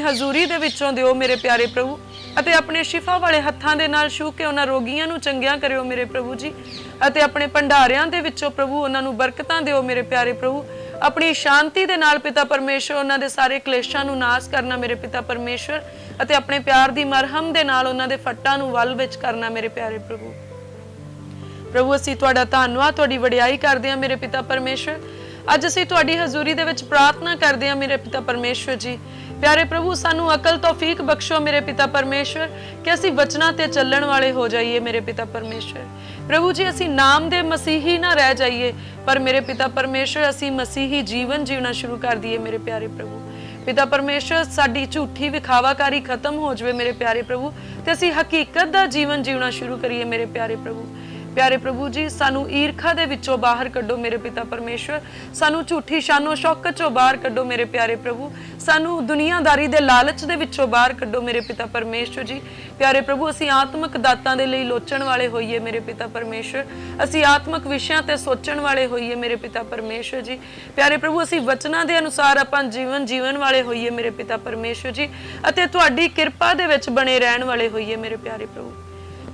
ਹਜ਼ੂਰੀ ਦੇ ਵਿੱਚੋਂ ਦਿਓ ਮੇਰੇ ਪਿਆਰੇ ਪ੍ਰਭੂ ਅਤੇ ਆਪਣੇ ਸ਼ਿਫਾ ਵਾਲੇ ਹੱਥਾਂ ਦੇ ਨਾਲ ਛੂ ਕੇ ਉਹਨਾਂ ਰੋਗੀਆਂ ਨੂੰ ਚੰਗਿਆਂ ਕਰਿਓ ਮੇਰੇ ਪ੍ਰਭੂ ਜੀ ਅਤੇ ਆਪਣੇ ਭੰਡਾਰਿਆਂ ਦੇ ਵਿੱਚੋਂ ਪ੍ਰਭੂ ਉਹਨਾਂ ਨੂੰ ਬਰਕਤਾਂ ਦਿਓ ਮੇਰੇ ਪਿਆਰੇ ਪ੍ਰਭੂ। ਆਪਣੀ ਸ਼ਾਂਤੀ ਦੇ ਨਾਲ ਪਿਤਾ ਪਰਮੇਸ਼ਰ ਉਹਨਾਂ ਦੇ ਸਾਰੇ ਕਲੇਸ਼ਾਂ ਨੂੰ ਨਾਸ਼ ਕਰਨਾ ਮੇਰੇ ਪਿਤਾ ਪਰਮੇਸ਼ਰ ਅਤੇ ਆਪਣੇ ਪਿਆਰ ਦੀ ਮਰਹਮ ਦੇ ਨਾਲ ਉਹਨਾਂ ਦੇ ਫੱਟਾਂ ਨੂੰ ਵੱਲ ਵਿੱਚ ਕਰਨਾ ਮੇਰੇ ਪਿਆਰੇ ਪ੍ਰਭੂ। ਪ੍ਰਭੂ, ਅਸੀਂ ਤੁਹਾਡਾ ਧੰਨਵਾਦ, ਤੁਹਾਡੀ ਵਡਿਆਈ ਕਰਦੇ ਹਾਂ ਮੇਰੇ ਪਿਤਾ ਪਰਮੇਸ਼ਰ ਅੱਜ ਅਸੀਂ ਤੁਹਾਡੀ ਹਜ਼ੂਰੀ ਦੇ ਵਿੱਚ ਪ੍ਰਾਰਥਨਾ ਕਰਦੇ ਹਾਂ ਮੇਰੇ ਪਿਤਾ ਪਰਮੇਸ਼ਰ ਜੀ। ਪਿਆਰੇ ਪ੍ਰਭੂ, ਸਾਨੂੰ ਅਕਲ, ਤੌਫੀਕ ਬਖਸ਼ੋ ਮੇਰੇ ਪਿਤਾ ਪਰਮੇਸ਼ਰ ਕਿ ਅਸੀਂ ਵਚਨਾਂ ਤੇ ਚੱਲਣ ਵਾਲੇ ਹੋ ਜਾਈਏ ਮੇਰੇ ਪਿਤਾ ਪਰਮੇਸ਼ਰ ਪ੍ਰਭੂ ਜੀ, ਅਸੀਂ ਨਾਮ ਦੇ ਮਸੀਹੀ ਨਾ ਰਹਿ ਜਾਈਏ, ਪਰ ਮੇਰੇ ਪਿਤਾ ਪਰਮੇਸ਼ਰ ਅਸੀਂ ਮਸੀਹੀ ਜੀਵਨ ਜੀਉਣਾ ਸ਼ੁਰੂ ਕਰ ਦਈਏ ਮੇਰੇ ਪਿਆਰੇ ਪ੍ਰਭੂ। ਪਿਤਾ ਪਰਮੇਸ਼ਰ ਸਾਡੀ ਝੂਠੀ ਵਿਖਾਵਾਕਾਰੀ ਖਤਮ ਹੋ ਜਾਵੇ ਮੇਰੇ ਪਿਆਰੇ ਪ੍ਰਭੂ, ਤੇ ਅਸੀਂ ਹਕੀਕਤ ਦਾ ਜੀਵਨ ਜੀਉਣਾ ਸ਼ੁਰੂ ਕਰੀਏ ਮੇਰੇ ਪਿਆਰੇ ਪ੍ਰਭੂ। ਪਿਆਰੇ ਪ੍ਰਭੂ ਜੀ, ਸਾਨੂੰ ਈਰਖਾ ਦੇ ਵਿੱਚੋਂ ਬਾਹਰ ਕੱਢੋ ਮੇਰੇ ਪਿਤਾ ਪਰਮੇਸ਼ਰ ਸਾਨੂੰ ਝੂਠੀ ਸ਼ਾਨੋ ਸ਼ੌਕਤ ਚੋਂ ਬਾਹਰ ਕੱਢੋ ਮੇਰੇ ਪਿਆਰੇ ਪ੍ਰਭੂ। ਸਾਨੂੰ ਦੁਨੀਆਦਾਰੀ ਦੇ ਲਾਲਚ ਦੇ ਵਿੱਚੋਂ ਬਾਹਰ ਕੱਢੋ ਮੇਰੇ ਪਿਤਾ ਪਰਮੇਸ਼ਰ ਜੀ। ਪਿਆਰੇ ਪ੍ਰਭੂ, ਅਸੀਂ ਆਤਮਿਕ ਦਾਤਾਂ ਦੇ ਲਈ ਲੋਚਣ ਵਾਲੇ ਹੋਈਏ ਮੇਰੇ ਪਿਤਾ ਪਰਮੇਸ਼ਰ ਅਸੀਂ ਆਤਮਿਕ ਵਿਸ਼ਿਆਂ ਤੇ ਸੋਚਣ ਵਾਲੇ ਹੋਈਏ ਮੇਰੇ ਪਿਤਾ ਪਰਮੇਸ਼ਰ ਜੀ। ਪਿਆਰੇ ਪ੍ਰਭੂ, ਅਸੀਂ ਵਚਨਾਂ ਦੇ ਅਨੁਸਾਰ ਆਪਾਂ ਜੀਵਨ ਜੀਵਨ ਵਾਲੇ ਹੋਈਏ ਮੇਰੇ ਪਿਤਾ ਪਰਮੇਸ਼ਰ ਜੀ। ਅਤੇ ਤੁਹਾਡੀ ਕਿਰਪਾ ਦੇ ਵਿੱਚ ਬਣੇ ਰਹਿਣ ਵਾਲੇ ਹੋਈਏ ਮੇਰੇ ਪਿਆਰੇ ਪ੍ਰਭੂ।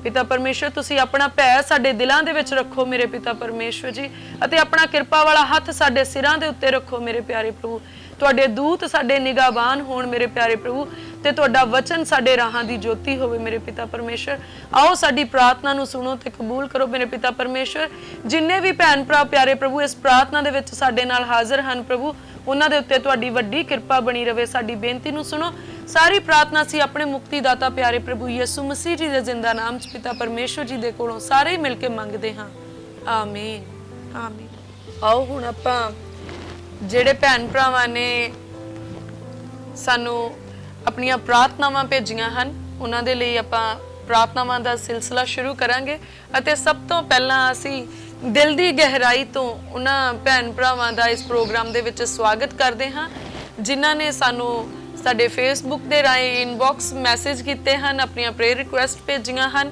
ਪਿਤਾ ਪਰਮੇਸ਼ਰ, ਤੁਸੀਂ ਆਪਣਾ ਭੈ ਸਾਡੇ ਦਿਲਾਂ ਦੇ ਵਿੱਚ ਰੱਖੋ ਮੇਰੇ ਪਿਤਾ ਪਰਮੇਸ਼ਰ ਜੀ, ਅਤੇ ਆਪਣਾ ਕਿਰਪਾ ਵਾਲਾ ਹੱਥ ਸਾਡੇ ਸਿਰਾਂ ਦੇ ਉੱਤੇ ਰੱਖੋ ਮੇਰੇ ਪਿਆਰੇ ਪ੍ਰਭੂ। ਤੁਹਾਡੇ ਦੂਤ ਸਾਡੇ ਨਿਗਾਹਬਾਨ ਹੋਣ ਮੇਰੇ ਪਿਆਰੇ ਪ੍ਰਭੂ, ਤੇ ਤੁਹਾਡਾ ਵਚਨ ਸਾਡੇ ਰਾਹਾਂ ਦੀ ਜੋਤੀ ਹੋਵੇ ਮੇਰੇ ਪਿਤਾ ਪਰਮੇਸ਼ਰ। ਆਓ ਸਾਡੀ ਪ੍ਰਾਰਥਨਾ ਨੂੰ ਸੁਣੋ ਤੇ ਕਬੂਲ ਕਰੋ ਮੇਰੇ ਪਿਤਾ ਪਰਮੇਸ਼ਰ। ਜਿੰਨੇ ਵੀ ਭੈਣ ਭਰਾ ਪਿਆਰੇ ਪ੍ਰਭੂ, ਇਸ ਪ੍ਰਾਰਥਨਾ ਦੇ ਵਿੱਚ ਸਾਡੇ ਨਾਲ ਹਾਜ਼ਰ ਹਨ ਪ੍ਰਭੂ, ਉਹਨਾਂ ਦੇ ਉੱਤੇ ਤੁਹਾਡੀ ਵੱਡੀ ਕਿਰਪਾ ਬਣੀ ਰਵੇ। ਸਾਡੀ ਬੇਨਤੀ ਨੂੰ ਸੁਣੋ ਸਾਰੀ ਪ੍ਰਾਰਥਨਾ ਸੀ ਆਪਣੇ ਮੁਕਤੀਦਾਤਾ ਪਿਆਰੇ ਪ੍ਰਭੂ ਯਿਸੂ ਮਸੀਹ ਜੀ ਦੇ ਜ਼ਿੰਦਾ ਨਾਮ ਚ ਪਿਤਾ ਪਰਮੇਸ਼ਰ ਜੀ ਦੇ ਕੋਲੋਂ ਸਾਰੇ ਮਿਲ ਕੇ ਮੰਗਦੇ ਹਾਂ। ਆਮੀਨ। ਆਮੀਨ। ਆਓ ਹੁਣ ਆਪਾਂ ਜਿਹੜੇ ਭੈਣ ਭਰਾਵਾਂ ਨੇ ਸਾਨੂੰ ਆਪਣੀਆਂ ਪ੍ਰਾਰਥਨਾਵਾਂ ਭੇਜੀਆਂ ਹਨ ਉਹਨਾਂ ਦੇ ਲਈ ਆਪਾਂ ਪ੍ਰਾਰਥਨਾਵਾਂ ਦਾ ਸਿਲਸਿਲਾ ਸ਼ੁਰੂ ਕਰਾਂਗੇ ਅਤੇ ਸਭ ਤੋਂ ਪਹਿਲਾਂ ਅਸੀਂ ਦਿਲ ਦੀ ਗਹਿਰਾਈ ਤੋਂ ਉਹਨਾਂ ਭੈਣ ਭਰਾਵਾਂ ਦਾ ਇਸ ਪ੍ਰੋਗਰਾਮ ਦੇ ਵਿੱਚ ਸਵਾਗਤ ਕਰਦੇ ਹਾਂ ਜਿਨ੍ਹਾਂ ਨੇ ਸਾਨੂੰ ਸਾਡੇ ਫੇਸਬੁੱਕ ਦੇ ਰਾਹੀਂ ਇਨਬਾਕਸ ਮੈਸੇਜ ਕੀਤੇ ਹਨ, ਆਪਣੀਆਂ ਪ੍ਰੇਅਰ ਰਿਕੁਐਸਟ ਭੇਜੀਆਂ ਹਨ।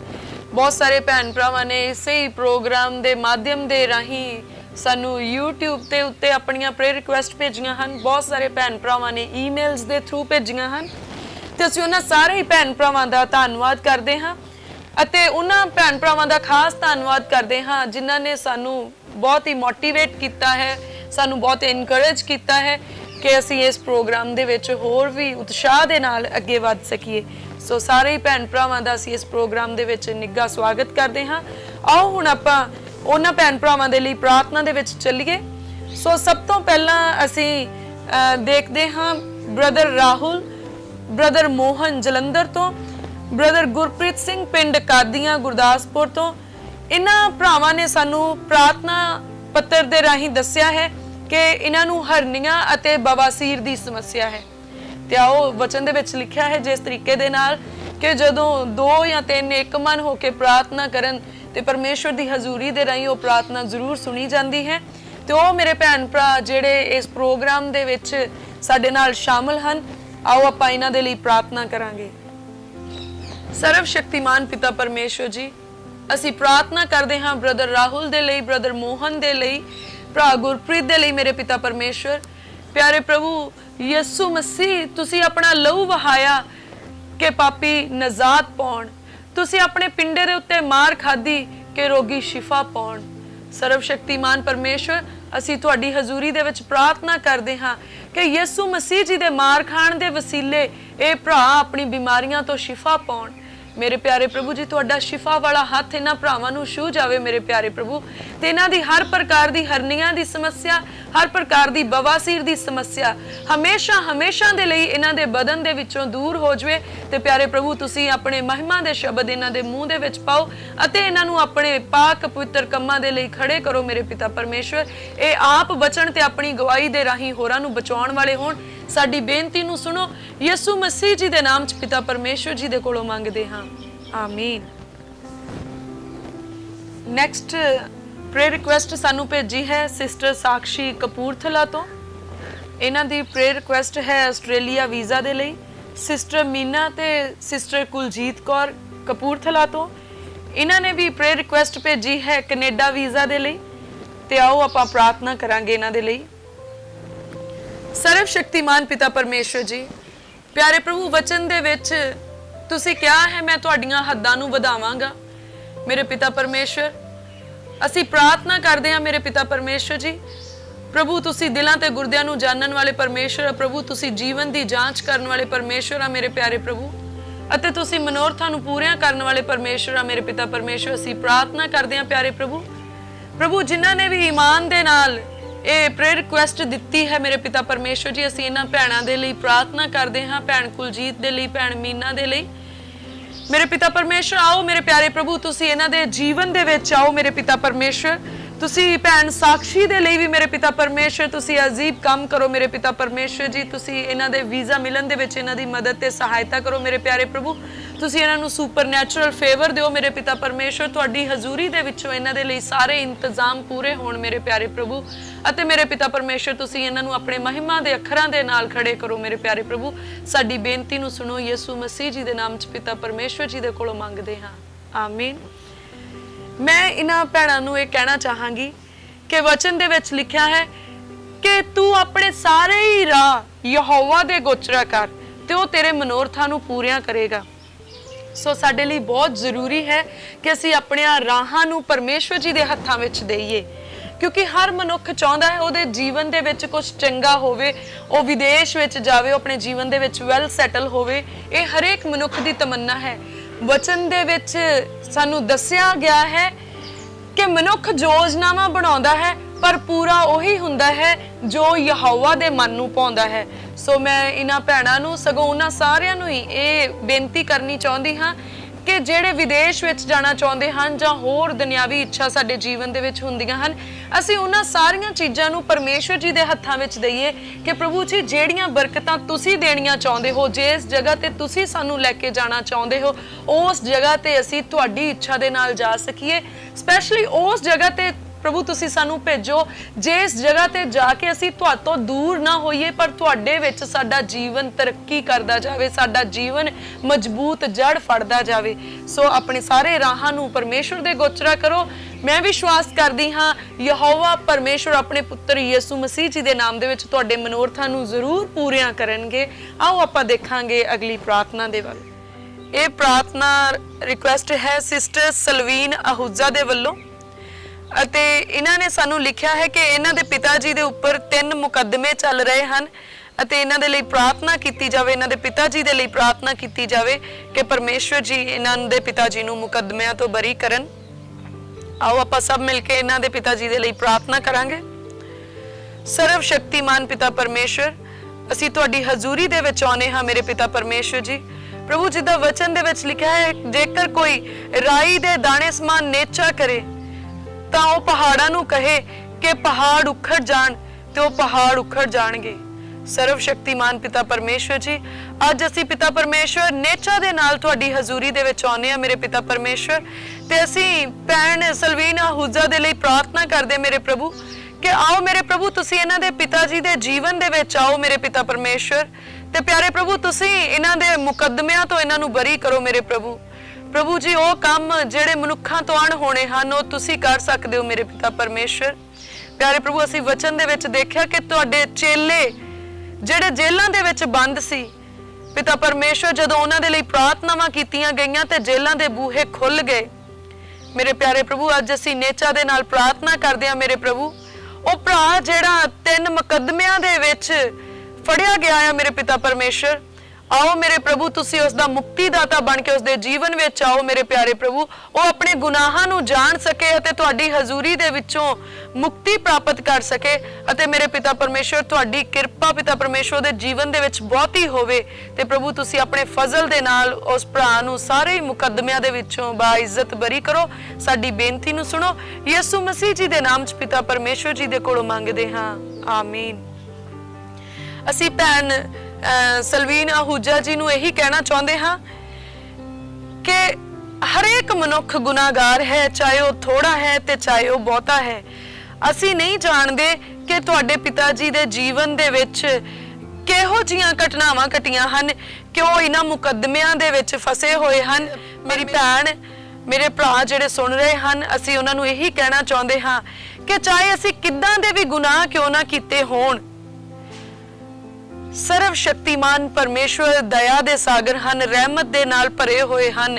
ਬਹੁਤ ਸਾਰੇ ਭੈਣ ਭਰਾਵਾਂ ਨੇ ਇਸੇ ਹੀ ਪ੍ਰੋਗਰਾਮ ਦੇ ਮਾਧਿਅਮ ਦੇ ਰਾਹੀਂ ਸਾਨੂੰ YouTube ਤੇ ਉੱਤੇ ਆਪਣੀਆਂ ਪ੍ਰੇਅਰ ਰਿਕੁਐਸਟ ਭੇਜੀਆਂ ਹਨ। ਬਹੁਤ ਸਾਰੇ ਭੈਣ ਭਰਾਵਾਂ ਨੇ ਈਮੇਲਸ ਦੇ ਥਰੂ ਭੇਜੀਆਂ ਹਨ। ਤੇ ਅਸੀਂ ਉਹਨਾਂ ਸਾਰੇ ਹੀ ਭੈਣ ਭਰਾਵਾਂ ਦਾ ਧੰਨਵਾਦ ਕਰਦੇ ਹਾਂ ਅਤੇ ਉਹਨਾਂ ਭੈਣ ਭਰਾਵਾਂ ਦਾ ਖਾਸ ਧੰਨਵਾਦ ਕਰਦੇ ਹਾਂ ਜਿਨ੍ਹਾਂ ਨੇ ਸਾਨੂੰ ਬਹੁਤ ਹੀ ਮੋਟੀਵੇਟ ਕੀਤਾ ਹੈ, ਸਾਨੂੰ ਬਹੁਤ ਇਨਕਰੇਜ ਕੀਤਾ ਹੈ। ਕਿ ਅਸੀਂ ਇਸ ਪ੍ਰੋਗਰਾਮ ਦੇ ਵਿੱਚ ਹੋਰ ਵੀ ਉਤਸ਼ਾਹ ਦੇ ਨਾਲ ਅੱਗੇ ਵੱਧ ਸਕੀਏ। ਸੋ ਸਾਰੇ ਹੀ ਭੈਣ ਭਰਾਵਾਂ ਦਾ ਅਸੀਂ ਇਸ ਪ੍ਰੋਗਰਾਮ ਦੇ ਵਿੱਚ ਨਿੱਘਾ ਸਵਾਗਤ ਕਰਦੇ ਹਾਂ। ਆਓ ਹੁਣ ਆਪਾਂ ਉਹਨਾਂ ਭੈਣ ਭਰਾਵਾਂ ਦੇ ਲਈ ਪ੍ਰਾਰਥਨਾ ਦੇ ਵਿੱਚ ਚੱਲੀਏ। ਸੋ ਸਭ ਤੋਂ ਪਹਿਲਾਂ ਅਸੀਂ ਦੇਖਦੇ ਹਾਂ ਬ੍ਰਦਰ ਰਾਹੁਲ, ਬ੍ਰਦਰ ਮੋਹਨ ਜਲੰਧਰ ਤੋਂ, ਬ੍ਰਦਰ ਗੁਰਪ੍ਰੀਤ ਸਿੰਘ ਪਿੰਡ ਕਾਦੀਆਂ ਗੁਰਦਾਸਪੁਰ ਤੋਂ। ਇਹਨਾਂ ਭਰਾਵਾਂ ਨੇ ਸਾਨੂੰ ਪ੍ਰਾਰਥਨਾ ਪੱਤਰ ਦੇ ਰਾਹੀਂ ਦੱਸਿਆ ਹੈ ਕਿ ਇਹਨਾਂ ਨੂੰ ਹਰਨੀਆਂ ਅਤੇ ਬਵਾਸੀਰ ਦੀ ਸਮੱਸਿਆ ਹੈ। ਤੇ ਆਓ ਵਚਨ ਦੇ ਵਿੱਚ ਲਿਖਿਆ ਹੈ ਜਿਸ ਤਰੀਕੇ ਦੇ ਨਾਲ ਕਿ ਜਦੋਂ ਦੋ ਜਾਂ ਤਿੰਨ ਇੱਕ ਮਨ ਹੋ ਕੇ ਪ੍ਰਾਰਥਨਾ ਕਰਨ ਤੇ ਪਰਮੇਸ਼ਵਰ ਦੀ ਹਜ਼ੂਰੀ ਦੇ ਰਾਹੀਂ ਉਹ ਪ੍ਰਾਰਥਨਾ ਜ਼ਰੂਰ ਸੁਣੀ ਜਾਂਦੀ ਹੈ। ਤੇ ਉਹ ਮੇਰੇ ਭੈਣ ਭਰਾ ਜਿਹੜੇ ਇਸ ਪ੍ਰੋਗਰਾਮ ਦੇ ਵਿੱਚ ਸਾਡੇ ਨਾਲ ਸ਼ਾਮਲ ਹਨ, ਆਓ ਆਪਾਂ ਇਹਨਾਂ ਦੇ ਲਈ ਪ੍ਰਾਰਥਨਾ ਕਰਾਂਗੇ। ਸਰਵ ਸ਼ਕਤੀਮਾਨ ਪਿਤਾ ਪਰਮੇਸ਼ਵਰ ਜੀ, ਅਸੀਂ ਪ੍ਰਾਰਥਨਾ ਕਰਦੇ ਹਾਂ ਬ੍ਰਦਰ ਰਾਹੁਲ ਦੇ ਲਈ, ਬ੍ਰਦਰ ਮੋਹਨ ਦੇ ਲਈ ਭਰਾ ਗੁਰਪ੍ਰੀਤ ਦੇ ਲਈ ਮੇਰੇ ਪਿਤਾ ਪਰਮੇਸ਼ਵਰ। ਪਿਆਰੇ ਪ੍ਰਭੂ, ਯਿਸੂ ਮਸੀਹ, ਤੁਸੀਂ ਆਪਣਾ ਲਹੂ ਵਹਾਇਆ ਕਿ ਪਾਪੀ ਨਜ਼ਾਤ ਪਾਉਣ। ਤੁਸੀਂ ਆਪਣੇ ਪਿੰਡੇ ਦੇ ਉੱਤੇ ਮਾਰ ਖਾਦੀ ਕਿ ਰੋਗੀ ਸ਼ਿਫਾ ਪਾਉਣ। ਸਰਵ ਸ਼ਕਤੀਮਾਨ ਪਰਮੇਸ਼ਵਰ, ਅਸੀਂ ਤੁਹਾਡੀ ਹਜ਼ੂਰੀ ਦੇ ਵਿੱਚ ਪ੍ਰਾਰਥਨਾ ਕਰਦੇ ਹਾਂ ਕਿ ਯਿਸੂ ਮਸੀਹ ਜੀ ਦੇ ਮਾਰ ਖਾਣ ਦੇ ਵਸੀਲੇ ਇਹ ਭਰਾ ਆਪਣੀ ਬਿਮਾਰੀਆਂ ਤੋਂ ਸ਼ਿਫਾ ਪਾਉਣ। ਮੇਰੇ ਪਿਆਰੇ ਪ੍ਰਭੂ ਜੀ, ਤੁਹਾਡਾ ਸ਼ਿਫਾ ਵਾਲਾ ਹੱਥ ਇਹਨਾਂ ਭਰਾਵਾਂ ਨੂੰ ਛੂ ਜਾਵੇ ਮੇਰੇ ਪਿਆਰੇ ਪ੍ਰਭੂ। ਤੇ ਇਹਨਾਂ ਦੀ ਹਰ ਪ੍ਰਕਾਰ ਦੀ ਹਰਨੀਆਂ ਦੀ ਸਮੱਸਿਆ ਹਰ ਪ੍ਰਕਾਰ ਦੀ ਬਵਾਸੀਰ ਦੀ ਸਮੱਸਿਆ ਹਮੇਸ਼ਾ ਹਮੇਸ਼ਾ ਦੇ ਲਈ ਇਹਨਾਂ ਦੇ ਬਦਨ ਦੇ ਵਿੱਚੋਂ ਦੂਰ ਹੋ ਜਵੇ ਤੇ ਪਿਆਰੇ ਪ੍ਰਭੂ, ਤੁਸੀਂ ਆਪਣੇ ਮਹਿਮਾ ਦੇ ਸ਼ਬਦ ਇਹਨਾਂ ਦੇ ਮੂੰਹ ਦੇ ਵਿੱਚ ਪਾਓ ਅਤੇ ਇਹਨਾਂ ਨੂੰ ਆਪਣੇ ਪਾਕ ਪਵਿੱਤਰ ਕੰਮਾਂ ਦੇ ਲਈ ਖੜੇ ਕਰੋ ਮੇਰੇ ਪਿਤਾ ਪਰਮੇਸ਼ਵਰ। ਇਹ ਆਪ ਬਚਣ ਤੇ ਆਪਣੀ ਗਵਾਹੀ ਦੇ ਰਾਹੀਂ ਹੋਰਾਂ ਨੂੰ ਬਚਾਉਣ ਵਾਲੇ ਹੋਣ। ਸਾਡੀ ਬੇਨਤੀ ਨੂੰ ਸੁਣੋ, ਯਿਸੂ ਮਸੀਹ ਜੀ ਦੇ ਨਾਮ 'ਚ ਪਿਤਾ ਪਰਮੇਸ਼ਵਰ ਜੀ ਦੇ ਕੋਲੋਂ ਮੰਗਦੇ ਹਾਂ। ਆਮੀਨ। ਨੈਕਸਟ ਪ੍ਰੇ ਰਿਕੁਐਸਟ ਸਾਨੂੰ ਭੇਜੀ ਹੈ ਸਿਸਟਰ ਸਾਕਸ਼ੀ ਕਪੂਰਥਲਾ ਤੋਂ। ਇਹਨਾਂ ਦੀ ਪ੍ਰੇ ਰਿਕੁਐਸਟ ਹੈ ਆਸਟ੍ਰੇਲੀਆ ਵੀਜ਼ਾ ਦੇ ਲਈ। ਸਿਸਟਰ ਮੀਨਾ ਤੇ ਸਿਸਟਰ ਕੁਲਜੀਤ ਕੌਰ ਕਪੂਰਥਲਾ ਤੋਂ। ਇਹਨਾਂ ਨੇ ਵੀ ਪ੍ਰੇ ਰਿਕੁਐਸਟ ਭੇਜੀ ਹੈ ਕੈਨੇਡਾ ਵੀਜ਼ਾ ਦੇ ਲਈ। ਤੇ ਆਓ ਆਪਾਂ ਪ੍ਰਾਰਥਨਾ ਕਰਾਂਗੇ ਇਹਨਾਂ ਦੇ ਲਈ। ਸਰਵ ਸ਼ਕਤੀਮਾਨ ਪਿਤਾ ਪਰਮੇਸ਼ਰ ਜੀ, ਪਿਆਰੇ ਪ੍ਰਭੂ ਵਚਨ ਦੇ ਵਿੱਚ ਤੁਸੀਂ ਕਿਹਾ ਹੈ ਮੈਂ ਤੁਹਾਡੀਆਂ ਹੱਦਾਂ ਨੂੰ ਵਧਾਵਾਂਗਾ। ਮੇਰੇ ਪਿਤਾ ਪਰਮੇਸ਼ਵਰ ਅਸੀਂ ਪ੍ਰਾਰਥਨਾ ਕਰਦੇ ਹਾਂ ਮੇਰੇ ਪਿਤਾ ਪਰਮੇਸ਼ਵਰ ਜੀ, ਪ੍ਰਭੂ ਤੁਸੀਂ ਦਿਲਾਂ ਤੇ ਗੁਰਦਿਆਂ ਨੂੰ ਜਾਣਨ ਵਾਲੇ ਪਰਮੇਸ਼ਵਰ ਆ, ਪ੍ਰਭੂ ਤੁਸੀਂ ਜੀਵਨ ਦੀ ਜਾਂਚ ਕਰਨ ਵਾਲੇ ਪਰਮੇਸ਼ਵਰ ਆ ਮੇਰੇ ਪਿਆਰੇ ਪ੍ਰਭੂ ਅਤੇ ਤੁਸੀਂ ਮਨੋਰਥਾਂ ਨੂੰ ਪੂਰੀਆਂ ਕਰਨ ਵਾਲੇ ਪਰਮੇਸ਼ਵਰ ਆ ਮੇਰੇ ਪਿਤਾ ਪਰਮੇਸ਼ਵਰ, ਅਸੀਂ ਪ੍ਰਾਰਥਨਾ ਕਰਦੇ ਹਾਂ ਪਿਆਰੇ ਪ੍ਰਭੂ। ਪ੍ਰਭੂ ਜਿਨ੍ਹਾਂ ਨੇ ਵੀ ਈਮਾਨ ਦੇ ਨਾਲ ਇਹ ਪ੍ਰੇਅਰ ਰਿਕੁਐਸਟ ਦਿੱਤੀ ਹੈ ਮੇਰੇ ਪਿਤਾ ਪਰਮੇਸ਼ਵਰ ਜੀ, ਅਸੀਂ ਇਹਨਾਂ ਭੈਣਾਂ ਦੇ ਲਈ ਪ੍ਰਾਰਥਨਾ ਕਰਦੇ ਹਾਂ, ਭੈਣ ਕੁਲਜੀਤ ਦੇ ਲਈ, ਭੈਣ ਮੀਨਾ ਦੇ ਲਈ। ਮੇਰੇ ਪਿਤਾ ਪਰਮੇਸ਼ਰ, ਆਓ ਮੇਰੇ ਪਿਆਰੇ ਪ੍ਰਭੂ, ਤੁਸੀਂ ਇਹਨਾਂ ਦੇ ਜੀਵਨ ਦੇ ਵਿੱਚ ਆਓ ਮੇਰੇ ਪਿਤਾ ਪਰਮੇਸ਼ਰ। ਤੁਸੀਂ ਭੈਣ ਸਾਖੀ ਦੇ ਲਈ ਵੀ ਮੇਰੇ ਪਿਤਾ ਪਰਮੇਸ਼ਰ, ਤੁਸੀਂ ਅਜੀਬ ਕੰਮ ਕਰੋ ਮੇਰੇ ਪਿਤਾ ਪਰਮੇਸ਼ਰ ਜੀ। ਤੁਸੀਂ ਇਹਨਾਂ ਦੇ ਵੀਜ਼ਾ ਮਿਲਣ ਦੇ ਵਿੱਚ ਇਹਨਾਂ ਦੀ ਮਦਦ ਤੇ ਸਹਾਇਤਾ ਕਰੋ ਮੇਰੇ ਪਿਆਰੇ ਪ੍ਰਭੂ। ਤੁਸੀਂ ਇਹਨਾਂ ਨੂੰ ਸੁਪਰਨੈਚੁਰਲ ਫੇਵਰ ਦਿਓ ਮੇਰੇ ਪਿਤਾ ਪਰਮੇਸ਼ਰ ਤੁਹਾਡੀ ਹਜ਼ੂਰੀ ਦੇ ਵਿੱਚੋਂ ਇਹਨਾਂ ਦੇ ਲਈ ਸਾਰੇ ਇੰਤਜ਼ਾਮ ਪੂਰੇ ਹੋਣ ਮੇਰੇ ਪਿਆਰੇ ਪ੍ਰਭੂ। ਅਤੇ ਮੇਰੇ ਪਿਤਾ ਪਰਮੇਸ਼ਰ ਤੁਸੀਂ ਇਹਨਾਂ ਨੂੰ ਆਪਣੇ ਮਹਿਮਾ ਦੇ ਅੱਖਰਾਂ ਦੇ ਨਾਲ ਖੜੇ ਕਰੋ ਮੇਰੇ ਪਿਆਰੇ ਪ੍ਰਭੂ। ਸਾਡੀ ਬੇਨਤੀ ਨੂੰ ਸੁਣੋ, ਯਿਸੂ ਮਸੀਹ ਜੀ ਦੇ ਨਾਮ 'ਚ ਪਿਤਾ ਪਰਮੇਸ਼ਰ ਜੀ ਦੇ ਕੋਲੋਂ ਮੰਗਦੇ ਹਾਂ। ਆਮੀਨ। ਮੈਂ ਇਹਨਾਂ ਭੈਣਾਂ ਨੂੰ ਇਹ ਕਹਿਣਾ ਚਾਹਾਂਗੀ ਕਿ ਵਚਨ ਦੇ ਵਿੱਚ ਲਿਖਿਆ ਹੈ ਕਿ ਤੂੰ ਆਪਣੇ ਸਾਰੇ ਹੀ ਰਾਹ ਯਹੋਵਾ ਦੇ ਗੋਚਰਾ ਕਰ ਤੇ ਉਹ ਤੇਰੇ ਮਨੋਰਥਾਂ ਨੂੰ ਪੂਰੀਆਂ ਕਰੇਗਾ। ਸੋ ਸਾਡੇ ਲਈ ਬਹੁਤ ਜ਼ਰੂਰੀ ਹੈ ਕਿ ਅਸੀਂ ਆਪਣੀਆਂ ਰਾਹਾਂ ਨੂੰ ਪਰਮੇਸ਼ਵਰ ਜੀ ਦੇ ਹੱਥਾਂ ਵਿੱਚ ਦੇਈਏ। ਕਿਉਂਕਿ ਹਰ ਮਨੁੱਖ ਚਾਹੁੰਦਾ ਹੈ ਉਹਦੇ ਜੀਵਨ ਦੇ ਵਿੱਚ ਕੁਝ ਚੰਗਾ ਹੋਵੇ, ਉਹ ਵਿਦੇਸ਼ ਵਿੱਚ ਜਾਵੇ ਆਪਣੇ ਜੀਵਨ ਦੇ ਵਿੱਚ ਵੈਲ ਸੈਟਲ ਹੋਵੇ। ਇਹ ਹਰੇਕ ਮਨੁੱਖ ਦੀ ਤਮੰਨਾ ਹੈ। ਵਚਨ ਦੇ ਵਿੱਚ ਸਾਨੂੰ ਦੱਸਿਆ ਗਿਆ ਹੈ ਕਿ ਮਨੁੱਖ ਯੋਜਨਾਵਾਂ ਬਣਾਉਂਦਾ ਹੈ, ਪਰ ਪੂਰਾ ਉਹੀ ਹੁੰਦਾ ਹੈ ਜੋ ਯਹੋਵਾ ਦੇ ਮਨ ਨੂੰ ਪਾਉਂਦਾ ਹੈ। ਸੋ ਮੈਂ ਇਹਨਾਂ ਭੈਣਾਂ ਨੂੰ, ਸਗੋਂ ਉਹਨਾਂ ਸਾਰਿਆਂ ਨੂੰ ਹੀ ਇਹ ਬੇਨਤੀ ਕਰਨੀ ਚਾਹੁੰਦੀ ਹਾਂ ਕਿ ਜਿਹੜੇ ਵਿਦੇਸ਼ ਵਿੱਚ ਜਾਣਾ ਚਾਹੁੰਦੇ ਹਨ ਜਾਂ ਹੋਰ ਦੁਨਿਆਵੀ ਇੱਛਾ ਸਾਡੇ ਜੀਵਨ ਦੇ ਵਿੱਚ ਹੁੰਦੀਆਂ ਹਨ, ਅਸੀਂ ਉਹਨਾਂ ਸਾਰੀਆਂ ਚੀਜ਼ਾਂ ਨੂੰ ਪਰਮੇਸ਼ਵਰ ਜੀ ਦੇ ਹੱਥਾਂ ਵਿੱਚ ਦਈਏ ਕਿ ਪ੍ਰਭੂ ਜੀ, ਜਿਹੜੀਆਂ ਬਰਕਤਾਂ ਤੁਸੀਂ ਦੇਣੀਆਂ ਚਾਹੁੰਦੇ ਹੋ, ਜਿਸ ਜਗ੍ਹਾ ਤੇ ਤੁਸੀਂ ਸਾਨੂੰ ਲੈ ਕੇ ਜਾਣਾ ਚਾਹੁੰਦੇ ਹੋ, ਉਸ ਜਗ੍ਹਾ ਤੇ ਅਸੀਂ ਤੁਹਾਡੀ ਇੱਛਾ ਦੇ ਨਾਲ ਜਾ ਸਕੀਏ। ਸਪੈਸ਼ਲੀ ਉਸ ਜਗ੍ਹਾ ਤੇ ਪ੍ਰਭੂ, ਤੁਸੀਂ ਸਾਨੂੰ ਭੇਜੋ। ਜਿਸ ਜਗ੍ਹਾ ਤੇ ਜਾ ਕੇ ਅਸੀਂ ਤੁਹਾਤੋਂ ਦੂਰ ਨਾ ਹੋਈਏ, ਪਰ ਤੁਹਾਡੇ ਵਿੱਚ ਸਾਡਾ ਜੀਵਨ ਤਰੱਕੀ ਕਰਦਾ ਜਾਵੇ, ਸਾਡਾ ਜੀਵਨ ਮਜ਼ਬੂਤ ਜੜ ਫੜਦਾ ਜਾਵੇ। ਸੋ ਆਪਣੇ ਸਾਰੇ ਰਾਹਾਂ ਨੂੰ ਪਰਮੇਸ਼ਵਰ ਦੇ ਗੋਚਰਾ ਕਰੋ। ਮੈਂ ਵਿਸ਼ਵਾਸ ਕਰਦੀ ਹਾਂ, ਯਹੋਵਾ ਪਰਮੇਸ਼ਵਰ ਆਪਣੇ ਪੁੱਤਰ ਯਿਸੂ ਮਸੀਹ ਜੀ ਦੇ ਨਾਮ ਦੇ ਵਿੱਚ ਤੁਹਾਡੇ ਮਨੋਰਥਾਂ ਨੂੰ ਜ਼ਰੂਰ ਪੂਰੀਆਂ ਕਰਨਗੇ। ਆਓ ਆਪਾਂ ਦੇਖਾਂਗੇ ਅਗਲੀ ਪ੍ਰਾਰਥਨਾ ਦੇ ਵੱਲ। ਇਹ ਪ੍ਰਾਰਥਨਾ ਰਿਕੁਐਸਟ ਹੈ ਸਿਸਟਰ ਸਲਵੀਨ ਅਹੂਜ਼ਾ ਦੇ ਵੱਲੋਂ। ਅਤੇ ਇਹਨਾਂ ਨੇ ਸਾਨੂੰ ਲਿਖਿਆ ਹੈ ਕਿ ਇਹਨਾਂ ਦੇ ਪਿਤਾ ਜੀ ਦੇ ਉੱਪਰ ਤਿੰਨ ਮੁਕੱਦਮੇ ਚੱਲ ਰਹੇ ਹਨ ਅਤੇ ਇਹਨਾਂ ਦੇ ਲਈ ਪ੍ਰਾਰਥਨਾ ਕੀਤੀ ਜਾਵੇ, ਇਹਨਾਂ ਦੇ ਪਿਤਾ ਜੀ ਦੇ ਲਈ ਪ੍ਰਾਰਥਨਾ ਕੀਤੀ ਜਾਵੇ ਕਿ ਪਰਮੇਸ਼ਵਰ ਜੀ ਇਹਨਾਂ ਦੇ ਪਿਤਾ ਜੀ ਨੂੰ ਮੁਕੱਦਮਿਆਂ ਤੋਂ ਬਰੀ ਕਰਨ। ਆਓ ਆਪਾਂ ਸਭ ਮਿਲ ਕੇ ਇਹਨਾਂ ਦੇ ਪਿਤਾ ਜੀ ਦੇ ਲਈ ਪ੍ਰਾਰਥਨਾ ਕਰਾਂਗੇ। ਸਰਵ ਸ਼ਕਤੀਮਾਨ ਪਿਤਾ ਪਰਮੇਸ਼ਵਰ, ਅਸੀਂ ਤੁਹਾਡੀ ਹਜ਼ੂਰੀ ਦੇ ਵਿੱਚ ਆਉਨੇ ਹਾਂ ਮੇਰੇ ਪਿਤਾ ਪਰਮੇਸ਼ਵਰ ਜੀ। ਪ੍ਰਭੂ ਜੀ ਦਾ ਵਚਨ ਦੇ ਵਿੱਚ ਲਿਖਿਆ ਹੈ, ਜੇਕਰ ਕੋਈ ਰਾਈ ਦੇ ਦਾਣੇ ਸਮਾਨ ਨੇਚਾ ਕਰੇ ਤਾਂ ਉਹ ਪਹਾੜਾਂ ਨੂੰ ਕਹੇ ਕਿ ਪਹਾੜ ਉਖੜ ਜਾਣ ਤੇ ਉਹ ਪਹਾੜ ਉਖੜ ਜਾਣਗੇ। ਸਰਵ ਸ਼ਕਤੀਮਾਨ ਪਿਤਾ ਪਰਮੇਸ਼ਵਰ ਜੀ, ਅੱਜ ਅਸੀਂ ਪਿਤਾ ਪਰਮੇਸ਼ਵਰ ਨੇਚਾ ਦੇ ਨਾਲ ਤੁਹਾਡੀ ਹਜ਼ੂਰੀ ਦੇ ਵਿੱਚ ਆਉਨੇ ਆ ਮੇਰੇ ਪਿਤਾ ਪਰਮੇਸ਼ਵਰ। ਤੇ ਅਸੀਂ ਭੈਣ ਸਲਵੀਨਾ ਹੁਜ਼ਾ ਦੇ ਲਈ ਪ੍ਰਾਰਥਨਾ ਕਰਦੇ ਮੇਰੇ ਪ੍ਰਭੂ, ਕਿ ਆਓ ਮੇਰੇ ਪ੍ਰਭੂ, ਤੁਸੀਂ ਇਹਨਾਂ ਦੇ ਪਿਤਾ ਜੀ ਦੇ ਜੀਵਨ ਦੇ ਵਿੱਚ ਆਓ, ਮੇਰੇ ਪਿਤਾ ਪਰਮੇਸ਼ਵਰ। ਤੇ ਪਿਆਰੇ ਪ੍ਰਭੂ, ਤੁਸੀਂ ਇਹਨਾਂ ਦੇ ਮੁਕੱਦਮਿਆਂ ਤੋਂ ਇਹਨਾਂ ਨੂੰ ਬਰੀ ਕਰੋ, ਮੇਰੇ ਪ੍ਰਭੂ। ਪ੍ਰਭੂ ਜੀ, ਉਹ ਕੰਮ ਜਿਹੜੇ ਮਨੁੱਖਾਂ ਤੋਂ ਅਣ ਹੋਣੇ ਹਨ, ਉਹ ਤੁਸੀਂ ਕਰ ਸਕਦੇ ਹੋ ਮੇਰੇ ਪਿਤਾ ਪਰਮੇਸ਼ਰ ਪਿਆਰੇ ਪ੍ਰਭੂ, ਅਸੀਂ ਵਚਨ ਦੇ ਵਿੱਚ ਦੇਖਿਆ ਕਿ ਤੁਹਾਡੇ ਚੇਲੇ ਜਿਹੜੇ ਜੇਲ੍ਹਾਂ ਦੇ ਵਿੱਚ ਬੰਦ ਸੀ, ਪਿਤਾ ਪਰਮੇਸ਼ਰ ਜਦੋਂ ਉਹਨਾਂ ਦੇ ਲਈ ਪ੍ਰਾਰਥਨਾਵਾਂ ਕੀਤੀਆਂ ਗਈਆਂ ਤੇ ਜੇਲ੍ਹਾਂ ਦੇ ਬੂਹੇ ਖੁੱਲ ਗਏ। ਮੇਰੇ ਪਿਆਰੇ ਪ੍ਰਭੂ, ਅੱਜ ਅਸੀਂ ਨੇਚਾ ਦੇ ਨਾਲ ਪ੍ਰਾਰਥਨਾ ਕਰਦੇ ਹਾਂ ਮੇਰੇ ਪ੍ਰਭੂ। ਉਹ ਭਰਾ ਜਿਹੜਾ ਤਿੰਨ ਮੁਕੱਦਮਿਆਂ ਦੇ ਵਿੱਚ ਫੜਿਆ ਗਿਆ ਆ ਮੇਰੇ ਪਿਤਾ ਪਰਮੇਸ਼ਰ ਆਓ ਮੇਰੇ ਪ੍ਰਭੂ, ਤੁਸੀਂ ਉਸ ਦਾ ਮੁਕਤੀਦਾਤਾ ਬਣ ਕੇ ਉਸ ਦੇ ਜੀਵਨ ਵਿੱਚ ਆਓ, ਮੇਰੇ ਪਿਆਰੇ ਪ੍ਰਭੂ। ਉਹ ਆਪਣੇ ਗੁਨਾਹਾਂ ਨੂੰ ਜਾਣ ਸਕੇ ਅਤੇ ਤੁਹਾਡੀ ਹਜ਼ੂਰੀ ਦੇ ਵਿੱਚੋਂ ਮੁਕਤੀ ਪ੍ਰਾਪਤ ਕਰ ਸਕੇ ਅਤੇ ਮੇਰੇ ਪਿਤਾ ਪਰਮੇਸ਼ਰ ਤੁਹਾਡੀ ਕਿਰਪਾ ਪਿਤਾ ਪਰਮੇਸ਼ਰ ਦੇ ਜੀਵਨ ਦੇ ਵਿੱਚ ਬਹੁਤੀ ਹੋਵੇ। ਤੇ ਪ੍ਰਭੂ, ਤੁਸੀਂ ਆਪਣੇ ਫਜ਼ਲ ਦੇ ਨਾਲ ਉਸ ਭਰਾ ਨੂੰ ਸਾਰੇ ਹੀ ਮੁਕੱਦਮਿਆਂ ਦੇ ਵਿੱਚੋਂ ਬਾਇਜ਼ਤ ਬਰੀ ਕਰੋ। ਸਾਡੀ ਬੇਨਤੀ ਨੂੰ ਸੁਣੋ। ਯਿਸੂ ਮਸੀਹ ਜੀ ਦੇ ਨਾਮ 'ਚ ਪਿਤਾ ਪਰਮੇਸ਼ਰ ਜੀ ਦੇ ਕੋਲੋਂ ਮੰਗਦੇ ਹਾਂ। ਆਮੀਨ। ਅਸੀਂ ਭੈਣ ਸਲਵੀਨ ਆਹੂਜਾ ਜੀ ਨੂੰ ਇਹੀ ਕਹਿਣਾ ਚਾਹੁੰਦੇ ਹਾਂ ਕਿ ਹਰੇਕ ਮਨੁੱਖ ਗੁਨਾਹਗਾਰ ਹੈ ਚਾਹੇ ਉਹ ਥੋੜਾ ਹੈ ਤੇ ਚਾਹੇ ਉਹ ਬਹੁਤਾ ਹੈ। ਅਸੀਂ ਨਹੀਂ ਜਾਣਦੇ ਕਿ ਤੁਹਾਡੇ ਪਿਤਾ ਜੀ ਦੇ ਜੀਵਨ ਦੇ ਵਿੱਚ ਕਿਹੋ ਜੀਆਂ ਘਟਨਾਵਾਂ ਘਟੀਆਂ ਹਨ ਕਿ ਉਹ ਇਹਨਾਂ ਮੁਕੱਦਮਿਆਂ ਦੇ ਵਿੱਚ ਫਸੇ ਹੋਏ ਹਨ। ਮੇਰੀ ਭੈਣ ਮੇਰੇ ਭਰਾ ਜਿਹੜੇ ਸੁਣ ਰਹੇ ਹਨ ਅਸੀਂ ਉਹਨਾਂ ਨੂੰ ਇਹੀ ਕਹਿਣਾ ਚਾਹੁੰਦੇ ਹਾਂ ਕਿ ਚਾਹੇ ਅਸੀਂ ਕਿੱਦਾਂ ਦੇ ਵੀ ਗੁਨਾਹ ਕਿਉਂ ਨਾ ਕੀਤੇ ਹੋਣ ਸਰਵ ਸ਼ਕਤੀਮਾਨ ਪਰਮੇਸ਼ਵਰ ਦਇਆ ਦੇ ਸਾਗਰ ਹਨ, ਰਹਿਮਤ ਦੇ ਨਾਲ ਭਰੇ ਹੋਏ ਹਨ,